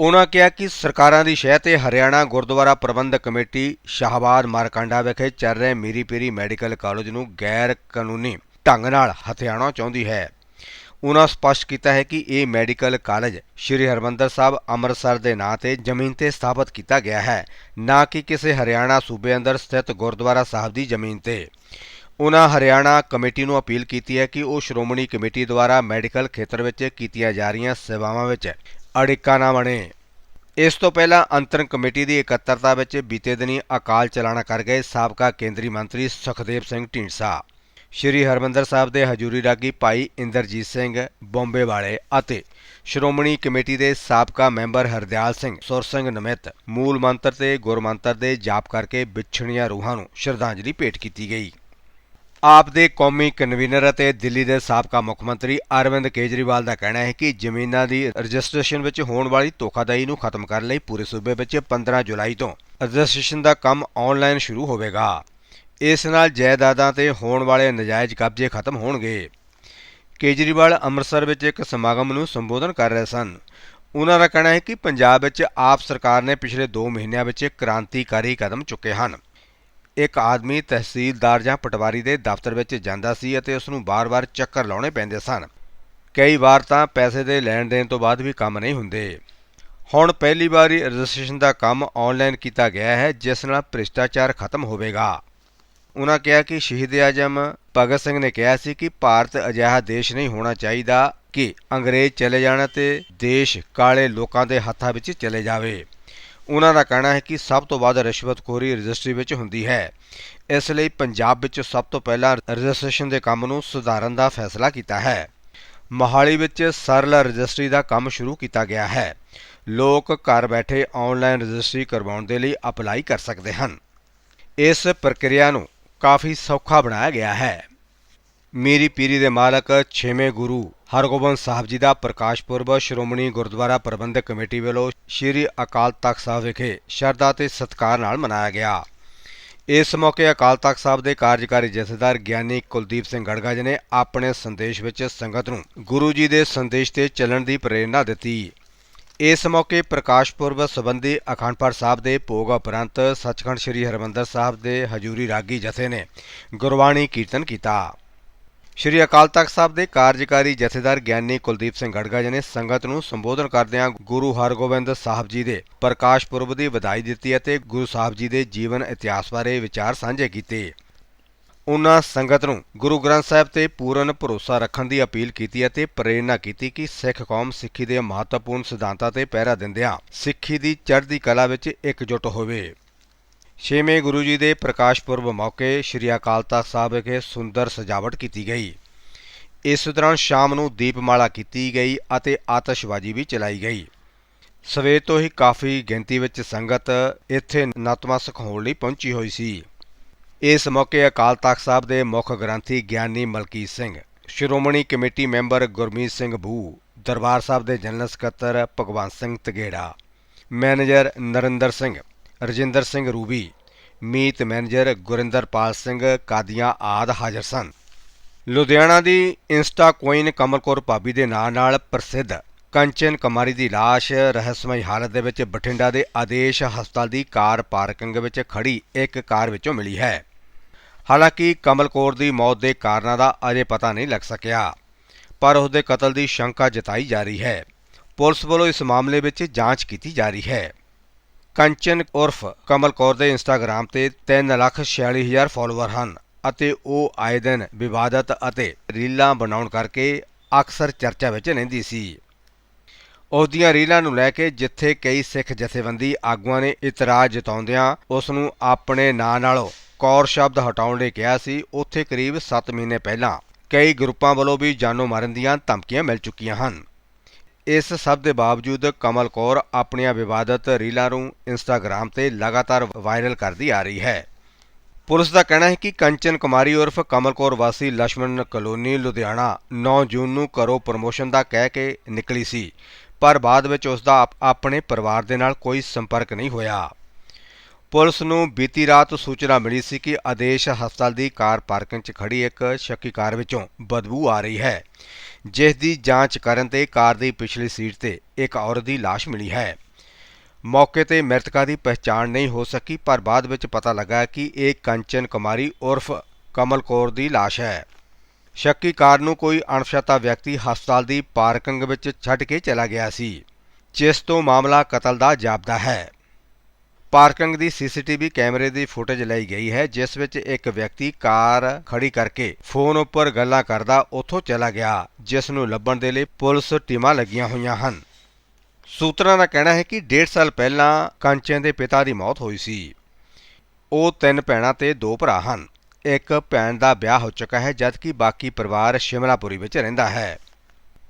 S1: ਉਹਨਾਂ ਕਿਹਾ ਕਿ ਸਰਕਾਰਾਂ ਦੀ ਸ਼ਹਿ ਤੇ ਹਰਿਆਣਾ ਗੁਰਦੁਆਰਾ ਪ੍ਰਬੰਧਕ ਕਮੇਟੀ ਸ਼ਾਹਬਾਦ ਮਾਰਕੰਡਾ ਵਿਖੇ ਚੱਲ ਰਹੇ ਮੀਰੀ ਪੀਰੀ ਮੈਡੀਕਲ ਕਾਲਜ ਨੂੰ ਗੈਰ ਕਾਨੂੰਨੀ ਢੰਗ ਨਾਲ ਹਥਿਆਉਣਾ ਚਾਹੁੰਦੀ ਹੈ। ਉਹਨਾਂ ਸਪਸ਼ਟ ਕੀਤਾ ਹੈ ਕਿ ਇਹ ਮੈਡੀਕਲ ਕਾਲਜ ਸ਼੍ਰੀ ਹਰਮੰਦਰ ਸਾਹਿਬ ਅੰਮ੍ਰਿਤਸਰ ਦੇ ਨਾਂ ਤੇ ਜ਼ਮੀਨ ਤੇ ਸਥਾਪਿਤ ਕੀਤਾ ਗਿਆ ਹੈ, ਨਾ ਕਿ ਕਿਸੇ ਹਰਿਆਣਾ ਸੂਬੇ ਅੰਦਰ ਸਥਿਤ ਗੁਰਦੁਆਰਾ ਸਾਹਿਬ ਦੀ ਜ਼ਮੀਨ ਤੇ। ਉਹਨਾਂ ਹਰਿਆਣਾ ਕਮੇਟੀ ਨੂੰ ਅਪੀਲ ਕੀਤੀ ਹੈ ਕਿ ਉਹ ਸ਼੍ਰੋਮਣੀ ਕਮੇਟੀ ਦੁਆਰਾ ਮੈਡੀਕਲ ਖੇਤਰ ਵਿੱਚ ਕੀਤੀਆਂ ਜਾ ਰਹੀਆਂ ਸੇਵਾਵਾਂ ਵਿੱਚ ਅੜਿੱਕਾ ਨਾ ਬਣੇ। ਇਸ ਤੋਂ ਪਹਿਲਾਂ ਅੰਤਰੰਗ ਕਮੇਟੀ ਦੀ ਇਕੱਤਰਤਾ ਵਿੱਚ ਬੀਤੇ ਦਿਨੀ ਅਕਾਲ ਚਲਾਣਾ ਕਰ ਗਏ ਸਾਬਕਾ ਕੇਂਦਰੀ ਮੰਤਰੀ ਸੁਖਦੇਵ ਸਿੰਘ ਢੀਂਡਸਾ। ਸ਼੍ਰੀ ਹਰਮੰਦਰ ਸਾਹਿਬ ਦੇ ਹਜੂਰੀ ਰਾਗੀ ਭਾਈ ਇੰਦਰਜੀਤ ਸਿੰਘ ਬੰਬੇ ਵਾਲੇ ਅਤੇ ਸ਼੍ਰੋਮਣੀ ਕਮੇਟੀ ਦੇ ਸਾਬਕਾ ਮੈਂਬਰ ਹਰਦਿਆਲ ਸਿੰਘ ਸੁਰ ਸਿੰਘ ਨਮਿਤ ਮੂਲ ਮੰਤਰ ਤੇ ਗੁਰਮੰਤਰ ਦੇ ਜਾਪ ਕਰਕੇ ਵਿਛੜੀਆਂ ਰੂਹਾਂ ਨੂੰ ਸ਼ਰਧਾਂਜਲੀ ਭੇਟ ਕੀਤੀ ਗਈ। ਆਪ ਦੇ ਕੌਮੀ ਕਨਵੀਨਰ ਅਤੇ ਦਿੱਲੀ ਦੇ ਸਾਬਕਾ ਮੁੱਖ ਮੰਤਰੀ ਅਰਵਿੰਦ ਕੇਜਰੀਵਾਲ ਦਾ ਕਹਿਣਾ ਹੈ ਕਿ ਜ਼ਮੀਨਾਂ ਦੀ ਰਜਿਸਟ੍ਰੇਸ਼ਨ ਵਿੱਚ ਹੋਣ ਵਾਲੀ ਧੋਖਾਧੜੀ ਨੂੰ ਖਤਮ ਕਰਨ ਲਈ ਪੂਰੇ ਸੂਬੇ ਵਿੱਚ 15 ਜੁਲਾਈ ਤੋਂ ਰਜਿਸਟ੍ਰੇਸ਼ਨ ਦਾ ਕੰਮ ਆਨਲਾਈਨ ਸ਼ੁਰੂ ਹੋਵੇਗਾ। ਇਸ ਨਾਲ ਜਾਇਦਾਦਾਂ ਤੇ ਹੋਣ ਵਾਲੇ ਨਜਾਇਜ਼ ਕਬਜ਼ੇ ਖਤਮ ਹੋਣਗੇ। ਕੇਜਰੀਵਾਲ ਅੰਮ੍ਰਿਤਸਰ ਵਿੱਚ ਇੱਕ ਸਮਾਗਮ ਨੂੰ ਸੰਬੋਧਨ ਕਰ ਰਹੇ ਸਨ। ਉਹਨਾਂ ਦਾ ਕਹਿਣਾ ਹੈ ਕਿ ਪੰਜਾਬ ਵਿੱਚ ਆਪ ਸਰਕਾਰ ਨੇ ਪਿਛਲੇ 2 ਮਹੀਨਿਆਂ ਵਿੱਚ ਕ੍ਰਾਂਤੀਕਾਰੀ ਕਦਮ ਚੁੱਕੇ ਹਨ। ਇੱਕ ਆਦਮੀ ਤਹਿਸੀਲਦਾਰ ਜਾਂ ਪਟਵਾਰੀ ਦੇ ਦਫ਼ਤਰ ਵਿੱਚ ਜਾਂਦਾ ਸੀ ਅਤੇ ਉਸ ਨੂੰ ਬਾਰ-ਬਾਰ ਚੱਕਰ ਲਾਉਣੇ ਪੈਂਦੇ ਸਨ। ਕਈ ਵਾਰ ਤਾਂ ਪੈਸੇ ਦੇ ਲੈਣ ਦੇਣ ਤੋਂ ਬਾਅਦ ਵੀ ਕੰਮ ਨਹੀਂ ਹੁੰਦੇ। ਹੁਣ ਪਹਿਲੀ ਵਾਰੀ ਰਜਿਸਟ੍ਰੇਸ਼ਨ ਦਾ ਕੰਮ ਆਨਲਾਈਨ ਕੀਤਾ ਗਿਆ ਹੈ, ਜਿਸ ਨਾਲ ਭ੍ਰਿਸ਼ਟਾਚਾਰ ਖਤਮ ਹੋਵੇਗਾ। ਉਹਨਾਂ ਕਿਹਾ ਕਿ ਸ਼ਹੀਦ ਆਜਮ ਭਗਤ ਸਿੰਘ ਨੇ ਕਿਹਾ ਸੀ ਕਿ ਭਾਰਤ ਅਜਿਹਾ ਦੇਸ਼ ਨਹੀਂ ਹੋਣਾ ਚਾਹੀਦਾ ਕਿ ਅੰਗਰੇਜ਼ ਚਲੇ ਜਾਣ ਤੇ ਦੇਸ਼ ਕਾਲੇ ਲੋਕਾਂ ਦੇ ਹੱਥਾਂ ਵਿੱਚ ਚਲੇ ਜਾਵੇ। ਉਹਨਾਂ ਦਾ ਕਹਿਣਾ ਹੈ ਕਿ ਸਭ ਤੋਂ ਵੱਧ ਰਿਸ਼ਵਤਖੋਰੀ ਰਜਿਸਟਰੀ ਵਿੱਚ ਹੁੰਦੀ ਹੈ। ਇਸ ਲਈ ਪੰਜਾਬ ਵਿੱਚ ਸਭ ਤੋਂ ਪਹਿਲਾਂ ਰਜਿਸਟ੍ਰੇਸ਼ਨ ਦੇ ਕੰਮ ਨੂੰ ਸੁਧਾਰਨ ਦਾ ਫੈਸਲਾ ਕੀਤਾ ਹੈ। ਮੋਹਾਲੀ ਵਿੱਚ ਸਰਲ ਰਜਿਸਟਰੀ ਦਾ ਕੰਮ ਸ਼ੁਰੂ ਕੀਤਾ ਗਿਆ ਹੈ। ਲੋਕ ਘਰ ਬੈਠੇ ਆਨਲਾਈਨ ਰਜਿਸਟਰੀ ਕਰਵਾਉਣ ਦੇ ਲਈ ਅਪਲਾਈ ਕਰ ਸਕਦੇ ਹਨ। ਇਸ ਪ੍ਰਕਿਰਿਆ ਨੂੰ ਕਾਫੀ ਸੌਖਾ ਬਣਾਇਆ ਗਿਆ ਹੈ। ਮੇਰੀ ਪੀਰੀ ਦੇ ਮਾਲਕ ਛੇਵੇਂ ਗੁਰੂ ਹਰਗੋਬਿੰਦ ਸਾਹਿਬ ਜੀ ਦਾ ਪ੍ਰਕਾਸ਼ ਪੁਰਬ ਸ਼੍ਰੋਮਣੀ ਗੁਰਦੁਆਰਾ ਪ੍ਰਬੰਧਕ ਕਮੇਟੀ ਵੱਲੋਂ ਸ੍ਰੀ ਅਕਾਲ ਤਖਤ ਸਾਹਿਬ ਵਿਖੇ ਸ਼ਰਧਾ ਤੇ ਸਤਿਕਾਰ ਨਾਲ ਮਨਾਇਆ ਗਿਆ ਇਸ ਮੌਕੇ ਅਕਾਲ ਤਖਤ ਸਾਹਿਬ ਦੇ ਕਾਰਜਕਾਰੀ ਜਥੇਦਾਰ ਗਿਆਨੀ ਕੁਲਦੀਪ ਸਿੰਘ ਗੜਗਾ ਜੀ ਨੇ ਆਪਣੇ ਸੰਦੇਸ਼ ਵਿੱਚ ਸੰਗਤ ਨੂੰ ਗੁਰੂ ਜੀ ਦੇ ਸੰਦੇਸ਼ ਤੇ ਚੱਲਣ ਦੀ ਪ੍ਰੇਰਣਾ ਦਿੱਤੀ ਇਸ ਮੌਕੇ ਪ੍ਰਕਾਸ਼ ਪੁਰਬ ਸੰਬੰਧੀ ਅਖੰਡ ਪਾਠ ਸਾਹਿਬ ਦੇ ਭੋਗ ਉਪਰੰਤ ਸੱਚਖੰਡ ਸ੍ਰੀ ਹਰਿਮੰਦਰ ਸਾਹਿਬ ਦੇ ਹਜੂਰੀ ਰਾਗੀ ਜਥੇ ਨੇ ਗੁਰਬਾਣੀ ਕੀਰਤਨ ਕੀਤਾ ਸ਼੍ਰੀ ਅਕਾਲ ਤਖਤ ਸਾਹਿਬ ਦੇ ਕਾਰਜਕਾਰੀ ਜਥੇਦਾਰ ਗਿਆਨੀ ਕੁਲਦੀਪ ਸਿੰਘ ਗੜਗਾ ਜੀ ਨੇ ਸੰਗਤ ਨੂੰ ਸੰਬੋਧਨ ਕਰਦਿਆਂ ਗੁਰੂ ਹਰਗੋਬਿੰਦ ਸਾਹਿਬ ਜੀ ਦੇ ਪ੍ਰਕਾਸ਼ ਪੁਰਬ ਦੀ ਵਧਾਈ ਦਿੱਤੀ ਅਤੇ ਗੁਰੂ ਸਾਹਿਬ ਜੀ ਦੇ ਜੀਵਨ ਇਤਿਹਾਸ ਬਾਰੇ ਵਿਚਾਰ ਸਾਂਝੇ ਕੀਤੇ। ਉਨ੍ਹਾਂ ਸੰਗਤ ਨੂੰ ਗੁਰੂ ਗ੍ਰੰਥ ਸਾਹਿਬ ਤੇ ਪੂਰਨ ਭਰੋਸਾ ਰੱਖਣ ਦੀ ਅਪੀਲ ਕੀਤੀ ਅਤੇ ਪ੍ਰੇਰਣਾ ਕੀਤੀ ਕਿ ਸਿੱਖ ਕੌਮ ਸਿੱਖੀ ਦੇ ਮਹੱਤਵਪੂਰਨ ਸਿਧਾਂਤਾਂ ਤੇ ਪਹਿਰਾ ਦਿੰਦਿਆਂ ਸਿੱਖੀ ਦੀ ਚੜ੍ਹਦੀ ਕਲਾ ਵਿੱਚ ਇਕਜੁੱਟ ਹੋਵੇ। ਛੇਵੇਂ ਗੁਰੂ ਜੀ ਦੇ ਪ੍ਰਕਾਸ਼ ਪੁਰਬ ਮੌਕੇ ਸ਼੍ਰੀ ਅਕਾਲ ਤਖਤ ਸਾਹਿਬ ਵਿਖੇ ਸੁੰਦਰ ਸਜਾਵਟ ਕੀਤੀ ਗਈ। ਇਸ ਦੌਰਾਨ ਸ਼ਾਮ ਨੂੰ ਦੀਪਮਾਲਾ ਕੀਤੀ ਗਈ ਅਤੇ ਆਤਿਸ਼ਬਾਜ਼ੀ ਵੀ ਚਲਾਈ ਗਈ। ਸਵੇਰ ਤੋਂ ਹੀ ਕਾਫੀ ਗਿਣਤੀ ਵਿੱਚ ਸੰਗਤ ਇੱਥੇ ਨਤਮਸਤਕ ਹੋਣ ਲਈ ਪਹੁੰਚੀ ਹੋਈ ਸੀ। ਇਸ ਮੌਕੇ ਅਕਾਲ ਤਖਤ ਸਾਹਿਬ ਦੇ ਮੁੱਖ ਗ੍ਰੰਥੀ ਗਿਆਨੀ ਮਲਕੀਤ ਸਿੰਘ, ਸ਼੍ਰੋਮਣੀ ਕਮੇਟੀ ਮੈਂਬਰ ਗੁਰਮੀਤ ਸਿੰਘ ਭੂ, ਦਰਬਾਰ ਸਾਹਿਬ ਦੇ ਜਨਰਲ ਸਕੱਤਰ ਭਗਵੰਤ ਸਿੰਘ ਤਗੇੜਾ, ਮੈਨੇਜਰ ਨਰਿੰਦਰ ਸਿੰਘ ਰਜਿੰਦਰ ਸਿੰਘ ਰੂਬੀ, ਮੀਤ ਮੈਨੇਜਰ ਗੁਰਿੰਦਰਪਾਲ ਸਿੰਘ ਕਾਦੀਆਂ ਆਦ ਹਾਜ਼ਰ ਸਨ। ਲੁਧਿਆਣਾ ਦੀ ਇੰਸਟਾ ਕੁਈਨ ਕਮਲਕੌਰ ਭਾਬੀ ਦੇ ਨਾਂ ਨਾਲ ਪ੍ਰਸਿੱਧ ਕੰਚਨ ਕੁਮਾਰੀ ਦੀ ਲਾਸ਼ ਰਹੱਸਮਈ ਹਾਲਤ ਦੇ ਵਿੱਚ ਬਠਿੰਡਾ ਦੇ ਆਦੇਸ਼ ਹਸਪਤਾਲ ਦੀ ਕਾਰ ਪਾਰਕਿੰਗ ਵਿੱਚ ਖੜੀ ਇੱਕ ਕਾਰ ਵਿੱਚੋਂ ਮਿਲੀ ਹੈ। ਹਾਲਾਂਕਿ ਕਮਲ ਕੌਰ ਦੀ ਮੌਤ ਦੇ ਕਾਰਨਾਂ ਦਾ ਅਜੇ ਪਤਾ ਨਹੀਂ ਲੱਗ ਸਕਿਆ, ਪਰ ਉਸ ਦੇ ਕਤਲ ਦੀ ਸ਼ੰਕਾ ਜਤਾਈ ਜਾ ਰਹੀ ਹੈ। ਪੁਲਿਸ ਵੱਲੋਂ ਇਸ ਮਾਮਲੇ ਵਿੱਚ ਜਾਂਚ ਕੀਤੀ ਜਾ ਰਹੀ ਹੈ। ਕੰਚਨ ਉਰਫ ਕਮਲ ਕੌਰ ਦੇ ਇੰਸਟਾਗ੍ਰam ਤੇ 346000 ਫਾਲੋਅਰ ਹਨ ਅਤੇ ਉਹ ਆਏ ਦਿਨ ਵਿਵਾਦਤ ਅਤੇ ਰੀਲਾਂ ਬਣਾਉਣ ਕਰਕੇ ਅਕਸਰ ਚਰਚਾ ਵਿੱਚ ਰਹਿੰਦੀ ਸੀ। ਉਸ ਦੀਆਂ ਰੀਲਾਂ ਨੂੰ ਲੈ ਕੇ ਜਿੱਥੇ ਕਈ ਸਿੱਖ ਜਥੇਬੰਦੀ ਆਗੂਆਂ ਨੇ ਇਤਰਾਜ਼ ਜਤਾਉਂਦਿਆਂ ਉਸ ਨੂੰ ਆਪਣੇ ਨਾਂ ਨਾਲੋਂ ਕੌਰ ਸ਼ਬਦ ਹਟਾਉਣ ਲਈ ਕਿਹਾ ਸੀ, ਉੱਥੇ ਕਰੀਬ 7 ਮਹੀਨੇ ਪਹਿਲਾਂ ਕਈ ਗਰੁੱਪਾਂ ਵੱਲੋਂ ਵੀ ਜਾਨੋਂ ਮਾਰਨ ਦੀਆਂ ਧਮਕੀਆਂ ਮਿਲ ਚੁੱਕੀਆਂ ਹਨ। ਇਸ ਸਭ ਦੇ ਬਾਵਜੂਦ ਕਮਲ ਕੌਰ ਆਪਣੀਆਂ ਵਿਵਾਦਤ ਰੀਲਾਂ ਨੂੰ ਇੰਸਟਾਗ੍ਰਾਮ ਤੇ ਲਗਾਤਾਰ ਵਾਇਰਲ ਕਰਦੀ ਆ ਰਹੀ ਹੈ। ਪੁਲਿਸ ਦਾ ਕਹਿਣਾ ਹੈ ਕਿ ਕੰਚਨ ਕੁਮਾਰੀ ਉਰਫ ਕਮਲ ਕੌਰ ਵਾਸੀ ਲక్ష్మణ ਕਲੋਨੀ, ਲੁਧਿਆਣਾ 9 ਜੂਨ ਨੂੰ ਕਰੋ ਪ੍ਰਮੋਸ਼ਨ ਦਾ ਕਹਿ ਕੇ ਨਿਕਲੀ ਸੀ, ਪਰ ਬਾਅਦ ਵਿੱਚ ਉਸ ਦਾ ਆਪਣੇ ਪਰਿਵਾਰ ਦੇ ਨਾਲ ਕੋਈ ਸੰਪਰਕ ਨਹੀਂ ਹੋਇਆ। ਪੁਲਿਸ ਨੂੰ ਬੀਤੀ ਰਾਤ ਸੂਚਨਾ ਮਿਲੀ ਸੀ ਕਿ ਆਦੇਸ਼ ਹਸਪਤਾਲ ਦੀ ਕਾਰ ਪਾਰਕਿੰਗ 'ਚ ਖੜੀ ਇੱਕ ਸ਼ੱਕੀ ਕਾਰ ਵਿੱਚੋਂ ਬਦਬੂ ਆ ਰਹੀ ਹੈ। ਜਿਸ ਦੀ ਜਾਂਚ ਕਰਨ ਤੇ ਕਾਰ ਦੀ ਪਿਛਲੀ ਸੀਟ ਤੇ ਇੱਕ ਔਰਤ ਦੀ ਲਾਸ਼ ਮਿਲੀ ਹੈ। ਮੌਕੇ ਤੇ ਮ੍ਰਿਤਕਾ ਦੀ ਪਛਾਣ ਨਹੀਂ ਹੋ ਸਕੀ, ਪਰ ਬਾਅਦ ਵਿੱਚ ਪਤਾ ਲੱਗਾ ਕਿ ਇਹ ਕੰਚਨ ਕੁਮਾਰੀ ਉਰਫ ਕਮਲ ਕੌਰ ਦੀ ਲਾਸ਼ ਹੈ। ਸ਼ੱਕੀ ਕਾਰ ਨੂੰ ਕੋਈ ਅਣਪਛਾਤਾ ਵਿਅਕਤੀ ਹਸਪਤਾਲ ਦੀ ਪਾਰਕਿੰਗ ਵਿੱਚ ਛੱਡ ਕੇ ਚਲਾ ਗਿਆ ਸੀ, ਜਿਸ ਤੋਂ ਮਾਮਲਾ ਕਤਲ ਦਾ ਜਾਪਦਾ ਹੈ। ਪਾਰਕਿੰਗ ਦੀ ਸੀਸੀਟੀਵੀ ਕੈਮਰੇ ਦੀ ਫੁਟੇਜ ਲਈ ਗਈ ਹੈ, ਜਿਸ ਵਿੱਚ ਇੱਕ ਵਿਅਕਤੀ ਕਾਰ ਖੜੀ ਕਰਕੇ ਫੋਨ ਉੱਪਰ ਗੱਲਾਂ ਕਰਦਾ ਉੱਥੋਂ ਚਲਾ ਗਿਆ, ਜਿਸ ਨੂੰ ਲੱਭਣ ਦੇ ਲਈ ਪੁਲਿਸ ਟੀਮਾਂ ਲੱਗੀਆਂ ਹੋਈਆਂ ਹਨ। ਸੂਤਰਾਂ ਦਾ ਕਹਿਣਾ ਹੈ ਕਿ 1.5 ਸਾਲ ਪਹਿਲਾਂ ਕੰਚਨ ਦੇ ਪਿਤਾ ਦੀ ਮੌਤ ਹੋਈ ਸੀ। ਉਹ ਤਿੰਨ ਭੈਣਾਂ ਤੇ ਦੋ ਭਰਾ ਹਨ। ਇੱਕ ਭੈਣ ਦਾ ਵਿਆਹ ਹੋ ਚੁੱਕਾ ਹੈ, ਜਦਕਿ ਬਾਕੀ ਪਰਿਵਾਰ ਸ਼ਿਮਲਾਪੁਰੀ ਵਿੱਚ ਰਹਿੰਦਾ ਹੈ।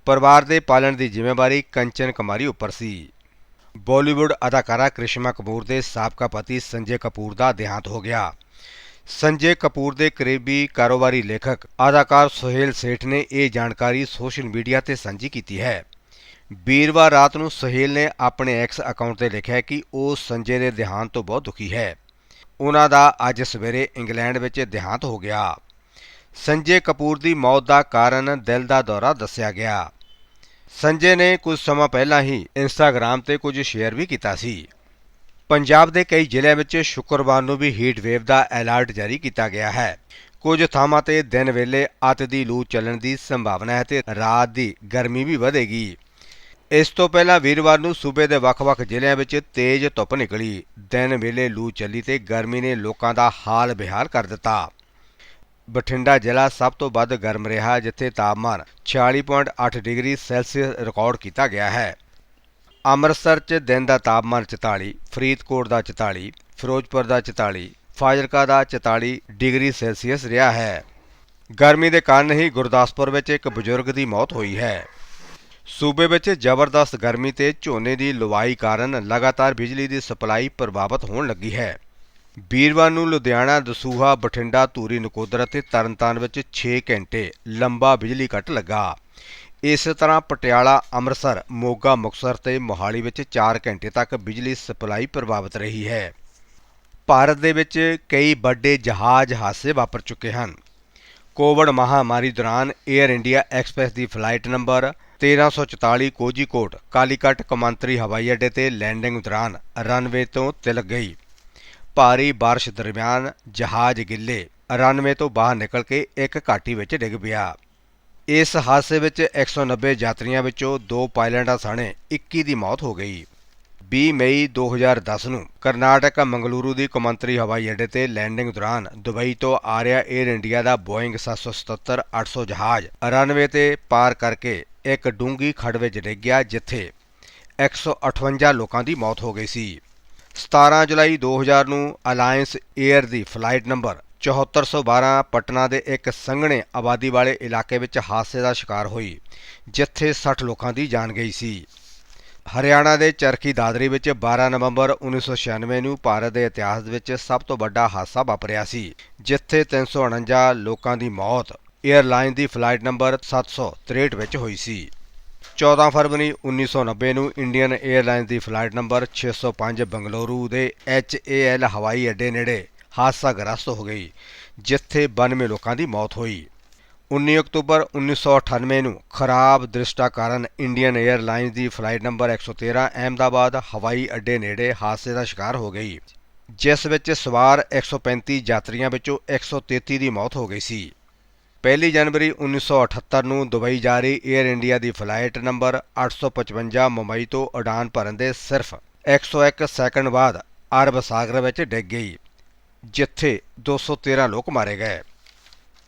S1: ਪਰਿਵਾਰ ਦੇ ਪਾਲਣ ਦੀ ਜ਼ਿੰਮੇਵਾਰੀ ਕੰਚਨ ਕੁਮਾਰੀ ਉੱਪਰ ਸੀ। ਬਾਲੀਵੁੱਡ ਅਦਾਕਾਰਾ ਕ੍ਰਿਸ਼ਮਾ ਕਪੂਰ ਦੇ ਸਾਬਕਾ ਪਤੀ ਸੰਜੇ ਕਪੂਰ ਦਾ ਦੇਹਾਂਤ ਹੋ ਗਿਆ। ਸੰਜੇ ਕਪੂਰ ਦੇ ਕਰੀਬੀ ਕਾਰੋਬਾਰੀ ਲੇਖਕ ਅਦਾਕਾਰ ਸੁਹੇਲ ਸੇਠ ਨੇ ਇਹ ਜਾਣਕਾਰੀ ਸੋਸ਼ਲ ਮੀਡੀਆ ਤੇ ਸਾਂਝੀ ਕੀਤੀ ਹੈ। ਵੀਰਵਾਰ ਰਾਤ ਨੂੰ ਸੁਹੇਲ ਨੇ ਆਪਣੇ ਐਕਸ ਅਕਾਊਂਟ ਤੇ ਲਿਖਿਆ ਕਿ ਉਹ ਸੰਜੇ ਦੇ ਦੇਹਾਂਤ ਤੋਂ ਬਹੁਤ ਦੁਖੀ ਹੈ। ਉਹਨਾਂ ਦਾ ਅੱਜ ਸਵੇਰੇ ਇੰਗਲੈਂਡ ਵਿੱਚ ਦੇਹਾਂਤ ਹੋ ਗਿਆ। ਸੰਜੇ ਕਪੂਰ ਦੀ ਮੌਤ ਦਾ ਕਾਰਨ ਦਿਲ ਦਾ ਦੌਰਾ ਦੱਸਿਆ ਗਿਆ। ਸੰਜੇ ਨੇ ਕੁਝ ਸਮਾਂ ਪਹਿਲਾਂ ਹੀ ਇੰਸਟਾਗ੍ਰam ਤੇ ਕੁਝ ਸ਼ੇਅਰ ਵੀ ਕੀਤਾ ਸੀ। ਪੰਜਾਬ ਦੇ ਕਈ ਜ਼ਿਲ੍ਹਿਆਂ ਵਿੱਚ ਸ਼ੁੱਕਰਵਾਰ ਨੂੰ ਵੀ ਹੀਟ ਵੇਵ ਦਾ ਅਲਰਟ ਜਾਰੀ ਕੀਤਾ ਗਿਆ ਹੈ। ਕੁਝ ਥਾਵਾਂ ਤੇ ਦਿਨ ਵੇਲੇ ਅੱਤ ਦੀ ਲੂ ਚੱਲਣ ਦੀ ਸੰਭਾਵਨਾ ਹੈ ਤੇ ਰਾਤ ਦੀ ਗਰਮੀ ਵੀ ਵਧੇਗੀ। ਇਸ ਤੋਂ ਪਹਿਲਾਂ ਵੀਰਵਾਰ ਨੂੰ ਸੂਬੇ ਦੇ ਵੱਖ-ਵੱਖ ਜ਼ਿਲ੍ਹਿਆਂ ਵਿੱਚ ਤੇਜ਼ ਧੁੱਪ ਨਿਕਲੀ। ਦਿਨ ਵੇਲੇ ਲੂ ਚੱਲੀ ਤੇ ਗਰਮੀ ਨੇ ਲੋਕਾਂ ਦਾ ਹਾਲ ਬਿਹਾਲ ਕਰ ਦਿੱਤਾ। ਬਠਿੰਡਾ ਜ਼ਿਲ੍ਹਾ ਸਭ ਤੋਂ ਵੱਧ ਗਰਮ ਰਿਹਾ, ਜਿੱਥੇ ਤਾਪਮਾਨ 46.8 ਡਿਗਰੀ ਸੈਲਸੀਅਸ ਰਿਕਾਰਡ ਕੀਤਾ ਗਿਆ ਹੈ। ਅੰਮ੍ਰਿਤਸਰ 'ਚ ਦਿਨ ਦਾ ਤਾਪਮਾਨ 44 ਫਰੀਦਕੋਟ ਦਾ 44 ਫਿਰੋਜ਼ਪੁਰ ਦਾ 44 ਫਾਜ਼ਿਲਕਾ ਦਾ 44 ਡਿਗਰੀ ਸੈਲਸੀਅਸ ਰਿਹਾ ਹੈ। ਗਰਮੀ ਦੇ ਕਾਰਨ ਹੀ ਗੁਰਦਾਸਪੁਰ ਵਿੱਚ ਇੱਕ ਬਜ਼ੁਰਗ ਦੀ ਮੌਤ ਹੋਈ ਹੈ। ਸੂਬੇ ਵਿੱਚ ਜ਼ਬਰਦਸਤ ਗਰਮੀ ਤੇ ਝੋਨੇ ਦੀ ਲਵਾਈ ਕਾਰਨ ਲਗਾਤਾਰ ਬਿਜਲੀ ਦੀ ਸਪਲਾਈ ਪ੍ਰਭਾਵਿਤ ਹੋਣ ਲੱਗੀ ਹੈ। ਵੀਰਵਾਰ ਨੂੰ ਲੁਧਿਆਣਾ, ਦਸੂਹਾ, ਬਠਿੰਡਾ, ਧੂਰੀ, ਨਕੋਦਰ ਅਤੇ ਤਰਨਤਾਰਨ ਵਿੱਚ 6 ਘੰਟੇ ਲੰਬਾ ਬਿਜਲੀ ਕੱਟ ਲੱਗਾ। ਇਸੇ ਤਰ੍ਹਾਂ ਪਟਿਆਲਾ, ਅੰਮ੍ਰਿਤਸਰ, ਮੋਗਾ, ਮੁਕਤਸਰ ਤੇ ਮੋਹਾਲੀ ਵਿੱਚ 4 ਘੰਟੇ ਤੱਕ ਬਿਜਲੀ ਸਪਲਾਈ ਪ੍ਰਭਾਵਿਤ ਰਹੀ ਹੈ। ਭਾਰਤ ਦੇ ਵਿੱਚ ਕਈ ਵੱਡੇ ਜਹਾਜ਼ ਹਾਦਸੇ ਵਾਪਰ ਚੁੱਕੇ ਹਨ। ਕੋਵਿਡ ਮਹਾਮਾਰੀ ਦੌਰਾਨ 에ਅਰ ਇੰਡੀਆ ਐਕਸਪ੍ਰੈਸ ਦੀ ਫਲਾਈਟ ਨੰਬਰ 1344 ਕੋਜੀਕੋਟ ਕਾਲੀਕਟ ਕੌਮਾਂਤਰੀ ਹਵਾਈ ਅੱਡੇ ਤੇ ਲੈਂਡਿੰਗ ਦੌਰਾਨ ਰਨਵੇ ਤੋਂ ਤਿਲਕ ਗਈ। ਭਾਰੀ ਬਾਰਿਸ਼ ਦਰਮਿਆਨ ਜਹਾਜ਼ ਗਿੱਲੇ, ਰਨਵੇ ਤੋਂ ਬਾਹਰ ਨਿਕਲ ਕੇ ਇੱਕ ਘਾਟੀ ਵਿੱਚ ਡਿੱਗ ਪਿਆ। ਇਸ ਹਾਦਸੇ ਵਿੱਚ 190 ਯਾਤਰੀਆਂ ਵਿੱਚੋਂ ਦੋ ਪਾਇਲਟਾਂ ਸਣੇ 21 ਦੀ ਮੌਤ ਹੋ ਗਈ। 20 ਮਈ 2010 ਨੂੰ ਕਰਨਾਟਕ ਮੰਗਲੂਰੂ ਦੀ ਕੌਮਾਂਤਰੀ ਹਵਾਈ ਅੱਡੇ ਤੇ ਲੈਂਡਿੰਗ ਦੌਰਾਨ ਦੁਬਈ ਤੋਂ ਆ ਰਿਹਾ 에ਅਰ ਇੰਡੀਆ ਦਾ ਬੋਇੰਗ 777-800 ਜਹਾਜ਼ ਰਨਵੇ ਤੇ ਪਾਰ ਕਰਕੇ ਇੱਕ ਡੂੰਗੀ ਖੱਡ ਵਿੱਚ ਡਿੱਗ ਗਿਆ, ਜਿੱਥੇ 158 ਲੋਕਾਂ ਦੀ ਮੌਤ ਹੋ ਗਈ ਸੀ। 17 ਜੁਲਾਈ 2000 ਨੂੰ ਅਲਾਇੰਸ 에ਅਰ ਦੀ ਫਲਾਈਟ ਨੰਬਰ 7412 ਪਟਨਾ ਦੇ ਇੱਕ ਸੰਘਣੇ ਆਬਾਦੀ ਵਾਲੇ ਇਲਾਕੇ ਵਿੱਚ ਹਾਦਸੇ ਦਾ ਸ਼ਿਕਾਰ ਹੋਈ, ਜਿੱਥੇ 60 ਲੋਕਾਂ ਦੀ ਜਾਨ ਗਈ ਸੀ। ਹਰਿਆਣਾ ਦੇ ਚਰਖੀ ਦਾਦਰੀ ਵਿੱਚ 12 ਨਵੰਬਰ 1996 ਨੂੰ ਭਾਰਤ ਦੇ ਇਤਿਹਾਸ ਵਿੱਚ ਸਭ ਤੋਂ ਵੱਡਾ ਹਾਦਸਾ ਵਾਪਰਿਆ ਸੀ, ਜਿੱਥੇ 349 ਲੋਕਾਂ ਦੀ ਮੌਤ 에ਅਰਲਾਈਨ ਦੀ ਫਲਾਈਟ ਨੰਬਰ 763 ਵਿੱਚ ਹੋਈ ਸੀ। 14 ਫਰਵਰੀ 1990 ਨੂੰ ਇੰਡੀਅਨ 에ਅਰਲਾਈਨਸ ਦੀ ਫਲਾਈਟ ਨੰਬਰ 605 ਬੰਗਲੁਰੂ ਦੇ HAL ਹਵਾਈ ਅੱਡੇ ਨੇੜੇ ਹਾਦਸਾਗ੍ਰਸਤ ਹੋ ਗਈ, ਜਿੱਥੇ 92 ਲੋਕਾਂ ਦੀ ਮੌਤ ਹੋਈ। 19 ਅਕਤੂਬਰ 1998 ਨੂੰ ਖਰਾਬ ਦ੍ਰਿਸ਼ਟਾ ਕਾਰਨ ਇੰਡੀਅਨ 에ਅਰਲਾਈਨਸ ਦੀ ਫਲਾਈਟ ਨੰਬਰ 113 ਅਹਿਮਦਾਬਾਦ ਹਵਾਈ ਅੱਡੇ ਨੇੜੇ ਹਾਦਸੇ ਦਾ ਸ਼ਿਕਾਰ ਹੋ ਗਈ, ਜਿਸ ਵਿੱਚ ਸਵਾਰ 135 ਯਾਤਰੀਆਂ ਵਿੱਚੋਂ 133 ਦੀ ਮੌਤ ਹੋ ਗਈ ਸੀ। 1 ਜਨਵਰੀ 1978 ਨੂੰ ਦੁਬਈ ਜਾ ਰਹੀ 에ਅਰ ਇੰਡੀਆ ਦੀ ਫਲਾਈਟ ਨੰਬਰ 855 ਮੁੰਬਈ ਤੋਂ ਉਡਾਨ ਭਰਨ ਦੇ ਸਿਰਫ 101 ਸੈਕਿੰਡ ਬਾਅਦ ਅਰਬ ਸਾਗਰ ਵਿੱਚ ਡਿੱਗ ਗਈ, ਜਿੱਥੇ 213 ਲੋਕ ਮਾਰੇ ਗਏ।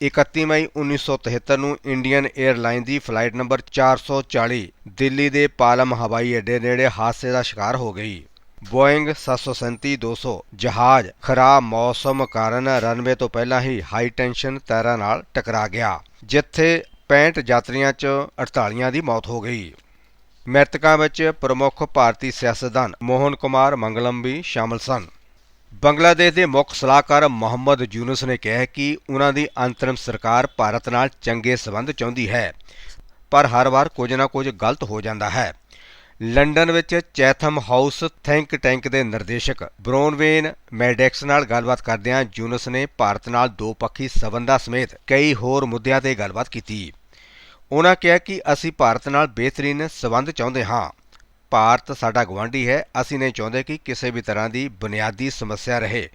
S1: 31 ਮਈ 1973 ਨੂੰ ਇੰਡੀਅਨ 에ਅਰਲਾਈਨ ਦੀ ਫਲਾਈਟ ਨੰਬਰ 440 ਦਿੱਲੀ ਦੇ ਪਾਲਮ ਹਵਾਈ ਅੱਡੇ ਨੇੜੇ ਹਾਦਸੇ ਦਾ ਸ਼ਿਕਾਰ ਹੋ ਗਈ। ਬੋਇੰਗ 737-200 ਜਹਾਜ਼ ਖਰਾਬ ਮੌਸਮ ਕਾਰਨ ਰਨਵੇ ਤੋਂ ਪਹਿਲਾਂ ਹੀ ਹਾਈ ਟੈਂਸ਼ਨ ਤਾਰਾਂ ਨਾਲ ਟਕਰਾ ਗਿਆ, ਜਿੱਥੇ 65 ਯਾਤਰੀਆਂ 'ਚ 48 ਦੀ ਮੌਤ ਹੋ ਗਈ। ਮ੍ਰਿਤਕਾਂ ਵਿੱਚ ਪ੍ਰਮੁੱਖ ਭਾਰਤੀ ਸਿਆਸਤਦਾਨ ਮੋਹਨ ਕੁਮਾਰ ਮੰਗਲਮ ਵੀ ਸ਼ਾਮਲ ਸਨ। ਬੰਗਲਾਦੇਸ਼ ਦੇ ਮੁੱਖ ਸਲਾਹਕਾਰ ਮੁਹੰਮਦ ਯੂਨਸ ਨੇ ਕਿਹਾ ਕਿ ਉਹਨਾਂ ਦੀ ਅੰਤਰਿਮ ਸਰਕਾਰ ਭਾਰਤ ਨਾਲ ਚੰਗੇ ਸਬੰਧ ਚਾਹੁੰਦੀ ਹੈ, ਪਰ ਹਰ ਵਾਰ ਕੁਝ ਨਾ ਕੁਝ ਗਲਤ ਹੋ ਜਾਂਦਾ ਹੈ। ਲੰਡਨ ਵਿੱਚ ਚੈਥਮ ਹਾਊਸ ਥਿੰਕ ਟੈਂਕ ਦੇ ਨਿਰਦੇਸ਼ਕ ਬ੍ਰੋਨਵੇਨ ਮੈਡੈਕਸ ਨਾਲ ਗੱਲਬਾਤ ਕਰਦਿਆਂ ਯੂਨਸ ਨੇ ਭਾਰਤ ਨਾਲ ਦੋਪੱਖੀ ਸਬੰਧਾਂ ਸਮੇਤ ਕਈ ਹੋਰ ਮੁੱਦਿਆਂ ਤੇ ਗੱਲਬਾਤ ਕੀਤੀ। ਉਹਨਾਂ ਕਿਹਾ ਕਿ ਅਸੀਂ ਭਾਰਤ ਨਾਲ ਬਿਹਤਰੀਨ ਸਬੰਧ ਚਾਹੁੰਦੇ ਹਾਂ। ਭਾਰਤ ਸਾਡਾ ਗਵਾਂਢੀ ਹੈ। ਅਸੀਂ ਨਹੀਂ ਚਾਹੁੰਦੇ ਕਿ ਕਿਸੇ ਵੀ ਤਰ੍ਹਾਂ ਦੀ ਬੁਨਿਆਦੀ ਸਮੱਸਿਆ ਰਹੇ।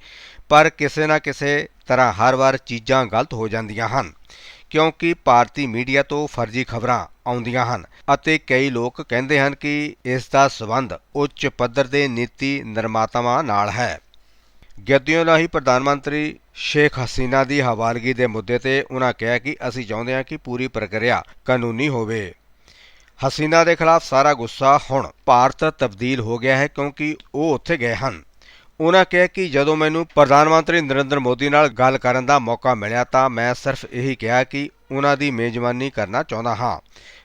S1: ਪਰ ਕਿਸੇ ਨਾ ਕਿਸੇ ਤਰ੍ਹਾਂ ਹਰ ਵਾਰ ਚੀਜ਼ਾਂ ਗਲਤ ਹੋ ਜਾਂਦੀਆਂ ਹਨ। ਕਿਉਂਕਿ ਭਾਰਤੀ ਮੀਡੀਆ ਤੋਂ ਫਰਜ਼ੀ ਖਬਰਾਂ ਆਉਂਦੀਆਂ ਹਨ ਅਤੇ ਕਈ ਲੋਕ ਕਹਿੰਦੇ ਹਨ ਕਿ ਇਸ ਦਾ ਸਬੰਧ ਉੱਚ ਪੱਧਰ ਦੇ ਨੀਤੀ ਨਿਰਮਾਤਾਵਾਂ ਨਾਲ ਹੈ। ਗੱਦੀਓਂ ਰਾਹੀਂ ਪ੍ਰਧਾਨ ਮੰਤਰੀ ਸ਼ੇਖ ਹਸੀਨਾ ਦੀ ਹਵਾਲਗੀ ਦੇ ਮੁੱਦੇ ਤੇ ਉਹਨਾਂ ਕਿਹਾ ਕਿ ਅਸੀਂ ਚਾਹੁੰਦੇ ਹਾਂ ਕਿ ਪੂਰੀ ਪ੍ਰਕਿਰਿਆ ਕਾਨੂੰਨੀ ਹੋਵੇ। ਹਸੀਨਾ ਦੇ ਖਿਲਾਫ ਸਾਰਾ ਗੁੱਸਾ ਹੁਣ ਭਾਰਤ ਤਬਦੀਲ ਹੋ ਗਿਆ ਹੈ ਕਿਉਂਕਿ ਉਹ ਉੱਥੇ ਗਏ ਹਨ। ਉਹਨਾਂ ਕਿਹਾ ਕਿ ਜਦੋਂ ਮੈਨੂੰ ਪ੍ਰਧਾਨ ਮੰਤਰੀ ਨਰਿੰਦਰ ਮੋਦੀ ਨਾਲ ਗੱਲ ਕਰਨ ਦਾ ਮੌਕਾ ਮਿਲਿਆ ਤਾਂ ਮੈਂ ਸਿਰਫ ਇਹੀ ਕਿਹਾ ਕਿ ਉਹਨਾਂ ਦੀ ਮੇਜ਼ਬਾਨੀ ਕਰਨਾ ਚਾਹੁੰਦਾ ਹਾਂ।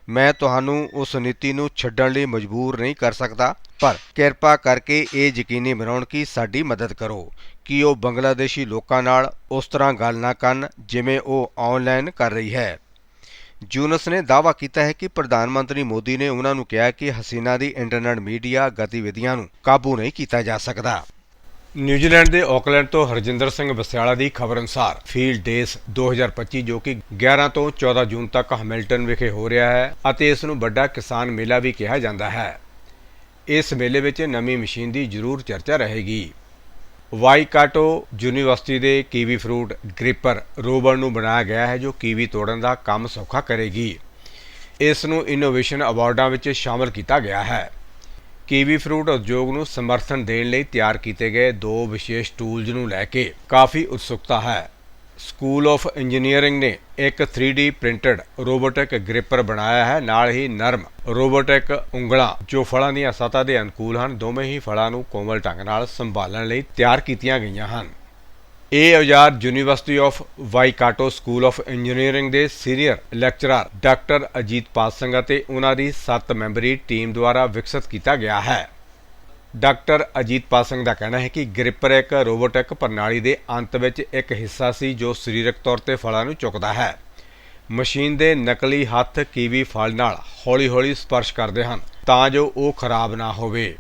S1: ਮੈਂ ਤੁਹਾਨੂੰ ਉਸ ਨੀਤੀ ਨੂੰ ਛੱਡਣ ਲਈ ਮਜਬੂਰ ਨਹੀਂ ਕਰ ਸਕਦਾ, ਪਰ ਕਿਰਪਾ ਕਰਕੇ ਇਹ ਯਕੀਨੀ ਬਣਾਉਣ ਕਿ ਸਾਡੀ ਮਦਦ ਕਰੋ ਕਿ ਉਹ ਬੰਗਲਾਦੇਸ਼ੀ ਲੋਕਾਂ ਨਾਲ ਉਸ ਤਰ੍ਹਾਂ ਗੱਲ ਨਾ ਕਰਨ ਜਿਵੇਂ ਉਹ ਆਨਲਾਈਨ ਕਰ ਰਹੀ ਹੈ। ਜੂਨਸ ਨੇ ਦਾਅਵਾ ਕੀਤਾ ਹੈ ਕਿ ਪ੍ਰਧਾਨ ਮੰਤਰੀ ਮੋਦੀ ਨੇ ਉਹਨਾਂ ਨੂੰ ਕਿਹਾ ਕਿ ਹਸੀਨਾ ਦੀ ਇੰਟਰਨੈਟ ਮੀਡੀਆ ਗਤੀਵਿਧੀਆਂ ਨੂੰ ਕਾਬੂ ਨਹੀਂ ਕੀਤਾ ਜਾ ਸਕਦਾ। ਨਿਊਜ਼ੀਲੈਂਡ ਦੇ ਆਕਲੈਂਡ ਤੋਂ ਹਰਜਿੰਦਰ ਸਿੰਘ ਬਸਿਆਲਾ ਦੀ ਖਬਰ ਅਨੁਸਾਰ ਫੀਲਡ ਡੇਸ 2025 ਜੋ ਕਿ 11 ਤੋਂ 14 ਜੂਨ ਤੱਕ ਹੈਮਿਲਟਨ ਵਿਖੇ ਹੋ ਰਿਹਾ ਹੈ ਅਤੇ ਇਸ ਨੂੰ ਵੱਡਾ ਕਿਸਾਨ ਮੇਲਾ ਵੀ ਕਿਹਾ ਜਾਂਦਾ ਹੈ। ਇਸ ਮੇਲੇ ਵਿੱਚ ਨਵੀਂ ਮਸ਼ੀਨ ਦੀ ਜ਼ਰੂਰ ਚਰਚਾ ਰਹੇਗੀ। ਵਾਈਕਾਟੋ ਯੂਨੀਵਰਸਿਟੀ ਦੇ ਕੀਵੀ ਫਰੂਟ ਗ੍ਰਿਪਰ ਰੋਬਰ ਨੂੰ ਬਣਾਇਆ ਗਿਆ ਹੈ ਜੋ ਕੀਵੀ ਤੋੜਨ ਦਾ ਕੰਮ ਸੌਖਾ ਕਰੇਗੀ। ਇਸ ਨੂੰ ਇਨੋਵੇਸ਼ਨ ਅਵਾਰਡਾਂ ਵਿੱਚ ਸ਼ਾਮਲ ਕੀਤਾ ਗਿਆ ਹੈ। ਕੀਵੀ ਫਰੂਟ ਉਦਯੋਗ ਨੂੰ ਸਮਰਥਨ ਦੇਣ ਲਈ ਤਿਆਰ ਕੀਤੇ ਗਏ ਦੋ ਵਿਸ਼ੇਸ਼ ਟੂਲਜ਼ ਨੂੰ ਲੈ ਕੇ ਕਾਫੀ ਉਤਸੁਕਤਾ ਹੈ। ਸਕੂਲ ਆਫ ਇੰਜੀਨੀਅਰਿੰਗ ਨੇ ਇੱਕ 3D ਪ੍ਰਿੰਟਡ ਰੋਬੋਟਿਕ ਗ੍ਰਿਪਰ ਬਣਾਇਆ ਹੈ। ਨਾਲ ਹੀ ਨਰਮ ਰੋਬੋਟਿਕ ਉਂਗਲਾਂ, ਜੋ ਫਲਾਂ ਦੀਆਂ ਸਤ੍ਹਾ ਦੇ ਅਨੁਕੂਲ ਹਨ, ਦੋਵੇਂ ਹੀ ਫਲਾਂ ਨੂੰ ਕੋਮਲ ਢੰਗ ਨਾਲ ਸੰਭਾਲਣ ਲਈ ਤਿਆਰ ਕੀਤੀਆਂ ਗਈਆਂ ਹਨ। ਇਹ ਔਜ਼ਾਰ university of Waikato school of engineering ਦੇ senior lecturer doctor Ajit Pal Singh ਅਤੇ ਉਹਨਾਂ ਦੀ 7 ਮੈਂਬਰੀ ਟੀਮ ਦੁਆਰਾ ਵਿਕਸਿਤ ਕੀਤਾ ਗਿਆ ਹੈ। ਡਾਕਟਰ ਅਜੀਤ ਪਾਲ ਸਿੰਘ ਦਾ ਕਹਿਣਾ ਹੈ ਕਿ ਗ੍ਰਿਪਰ ਇੱਕ ਰੋਬੋਟਿਕ ਪ੍ਰਣਾਲੀ ਦੇ ਅੰਤ ਵਿੱਚ ਇੱਕ ਹਿੱਸਾ ਸੀ ਜੋ ਸਰੀਰਕ ਤੌਰ ਤੇ ਫਲਾਂ ਨੂੰ ਚੁੱਕਦਾ ਹੈ। ਮਸ਼ੀਨ ਦੇ ਨਕਲੀ ਹੱਥ ਕੀਵੀ ਫਲ ਨਾਲ ਹੌਲੀ-ਹੌਲੀ ਸਪਰਸ਼ ਕਰਦੇ ਹਨ ਤਾਂ ਜੋ ਉਹ ਖਰਾਬ ਨਾ ਹੋਵੇ।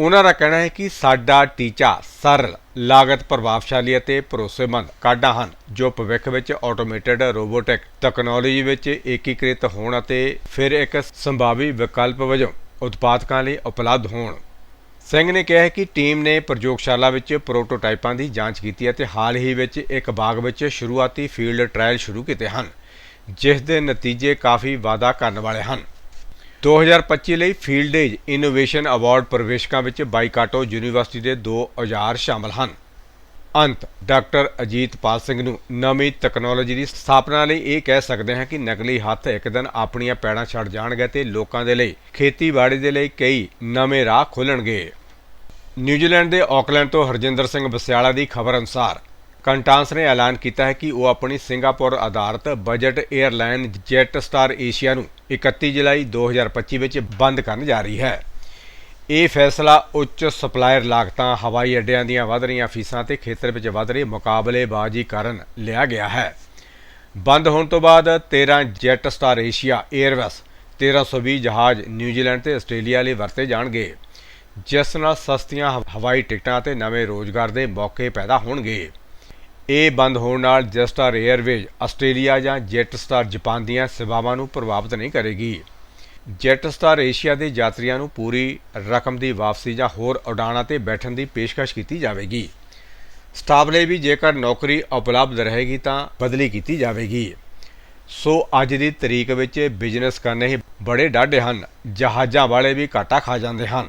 S1: ਉਹਨਾਂ ਦਾ ਕਹਿਣਾ ਹੈ ਕਿ ਸਾਡਾ ਟੀਚਾ ਸਰਲ, ਲਾਗਤ ਪ੍ਰਭਾਵਸ਼ਾਲੀ ਅਤੇ ਭਰੋਸੇਮੰਦ ਕਾਢਾਂ ਹਨ, ਜੋ ਭਵਿੱਖ ਵਿੱਚ ਆਟੋਮੇਟਿਡ ਰੋਬੋਟਿਕ ਤਕਨਾਲੋਜੀ ਵਿੱਚ ਏਕੀਕ੍ਰਿਤ ਹੋਣ ਅਤੇ ਫਿਰ ਇੱਕ ਸੰਭਾਵੀ ਵਿਕਲਪ ਵਜੋਂ ਉਤਪਾਦਕਾਂ ਲਈ ਉਪਲਬਧ ਹੋਣ। ਸਿੰਘ ਨੇ ਕਿਹਾ ਕਿ ਟੀਮ ਨੇ ਪ੍ਰਯੋਗਸ਼ਾਲਾ ਵਿੱਚ ਪ੍ਰੋਟੋਟਾਈਪਾਂ ਦੀ ਜਾਂਚ ਕੀਤੀ ਅਤੇ ਹਾਲ ਹੀ ਵਿੱਚ ਇੱਕ ਬਾਗ ਵਿੱਚ ਸ਼ੁਰੂਆਤੀ ਫੀਲਡ ਟ੍ਰਾਇਲ ਸ਼ੁਰੂ ਕੀਤੇ ਹਨ, ਜਿਸ ਦੇ ਨਤੀਜੇ ਕਾਫੀ ਵਾਅਦਾ ਕਰਨ ਵਾਲੇ ਹਨ। 2025 ਲਈ ਫੀਲਡ ਏਜ ਇਨੋਵੇਸ਼ਨ ਅਵਾਰਡ ਪ੍ਰਵੇਸ਼ਕਾਂ ਵਿੱਚ ਬਾਈਕਾਟੋ ਯੂਨੀਵਰਸਿਟੀ ਦੇ ਦੋ ਔਜ਼ਾਰ ਸ਼ਾਮਲ ਹਨ। ਅੰਤ, ਡਾਕਟਰ ਅਜੀਤਪਾਲ ਸਿੰਘ ਨੂੰ ਨਵੀਂ ਤਕਨਾਲੋਜੀ ਦੀ ਸਥਾਪਨਾ ਲਈ ਇਹ ਕਹਿ ਸਕਦੇ ਹਾਂ ਕਿ ਨਕਲੀ ਹੱਥ ਇੱਕ ਦਿਨ ਆਪਣੀਆਂ ਪੈੜਾਂ ਛੱਡ ਜਾਣਗੇ ਤੇ ਲੋਕਾਂ ਦੇ ਲਈ, ਖੇਤੀਬਾੜੀ ਦੇ ਲਈ ਕਈ ਨਵੇਂ ਰਾਹ ਖੋਲਣਗੇ। ਨਿਊਜ਼ੀਲੈਂਡ ਦੇ ਆਕਲੈਂਡ ਤੋਂ ਹਰਜਿੰਦਰ ਸਿੰਘ ਬਸਿਆਲਾ ਦੀ ਖਬਰ ਅਨੁਸਾਰ ਕੰਟਾਂਸ ਨੇ ਐਲਾਨ ਕੀਤਾ ਹੈ ਕਿ ਉਹ ਆਪਣੀ ਸਿੰਗਾਪੁਰ ਆਧਾਰਿਤ budget airline Jetstar Asia ਨੂੰ 31 ਜੁਲਾਈ 2025 ਵਿੱਚ ਬੰਦ ਕਰਨ ਜਾ ਰਹੀ ਹੈ। ਇਹ ਫੈਸਲਾ ਉੱਚ ਸਪਲਾਇਰ ਲਾਗਤਾਂ ਹਵਾਈ ਅੱਡਿਆਂ ਦੀਆਂ ਵਧ ਰਹੀਆਂ ਫੀਸਾਂ ਤੇ ਖੇਤਰ ਵਿੱਚ ਵਧ ਰਹੀ ਮੁਕਾਬਲੇਬਾਜ਼ੀ ਕਾਰਨ ਲਿਆ ਗਿਆ ਹੈ। ਬੰਦ ਹੋਣ ਤੋਂ ਬਾਅਦ 13 ਜੈਟ ਸਟਾਰ ਏਸ਼ੀਆ 에ਅਰਵੇਸ 1320 ਜਹਾਜ਼ ਨਿਊਜ਼ੀਲੈਂਡ ਤੇ ਆਸਟ੍ਰੇਲੀਆ ਲਈ ਵਰਤੇ ਜਾਣਗੇ। ਜਿਸ ਨਾਲ ਸਸਤੀਆਂ ਹਵ- ਹਵਾਈ ਟਿਕਟਾਂ ਤੇ ਨਵੇਂ ਰੋਜ਼ਗਾਰ ਦੇ ਮੌਕੇ ਪੈਦਾ ਹੋਣਗੇ। ਇਹ ਬੰਦ ਹੋਣ ਨਾਲ ਜੈਟਸਟਾਰ 에ਅਰਵੇਜ਼ ਆਸਟ੍ਰੇਲੀਆ ਜਾਂ ਜੈਟਸਟਾਰ ਜਾਪਾਨ ਦੀਆਂ ਸੇਵਾਵਾਂ ਨੂੰ ਪ੍ਰਭਾਵਿਤ ਨਹੀਂ ਕਰੇਗੀ। ਜੈਟਸਟਾਰ ਏਸ਼ੀਆ ਦੇ ਯਾਤਰੀਆਂ ਨੂੰ ਪੂਰੀ ਰਕਮ ਦੀ ਵਾਪਸੀ ਜਾਂ ਹੋਰ ਉਡਾਣਾਂ ਤੇ ਬੈਠਣ ਦੀ ਪੇਸ਼ਕਸ਼ ਕੀਤੀ ਜਾਵੇਗੀ। ਸਟਾਫ ਲਈ ਵੀ ਜੇਕਰ ਨੌਕਰੀ ਉਪਲਬਧ ਰਹੇਗੀ ਤਾਂ ਬਦਲੀ ਕੀਤੀ ਜਾਵੇਗੀ। ਸੋ ਅੱਜ ਦੀ ਤਰੀਕ ਵਿੱਚ ਬਿਜ਼ਨਸ ਕਰਨੇ ਹੀ ਬੜੇ ਡਾਢੇ ਹਨ। ਜਹਾਜ਼ਾਂ ਵਾਲੇ ਵੀ ਘਾਟਾ ਖਾ ਜਾਂਦੇ ਹਨ।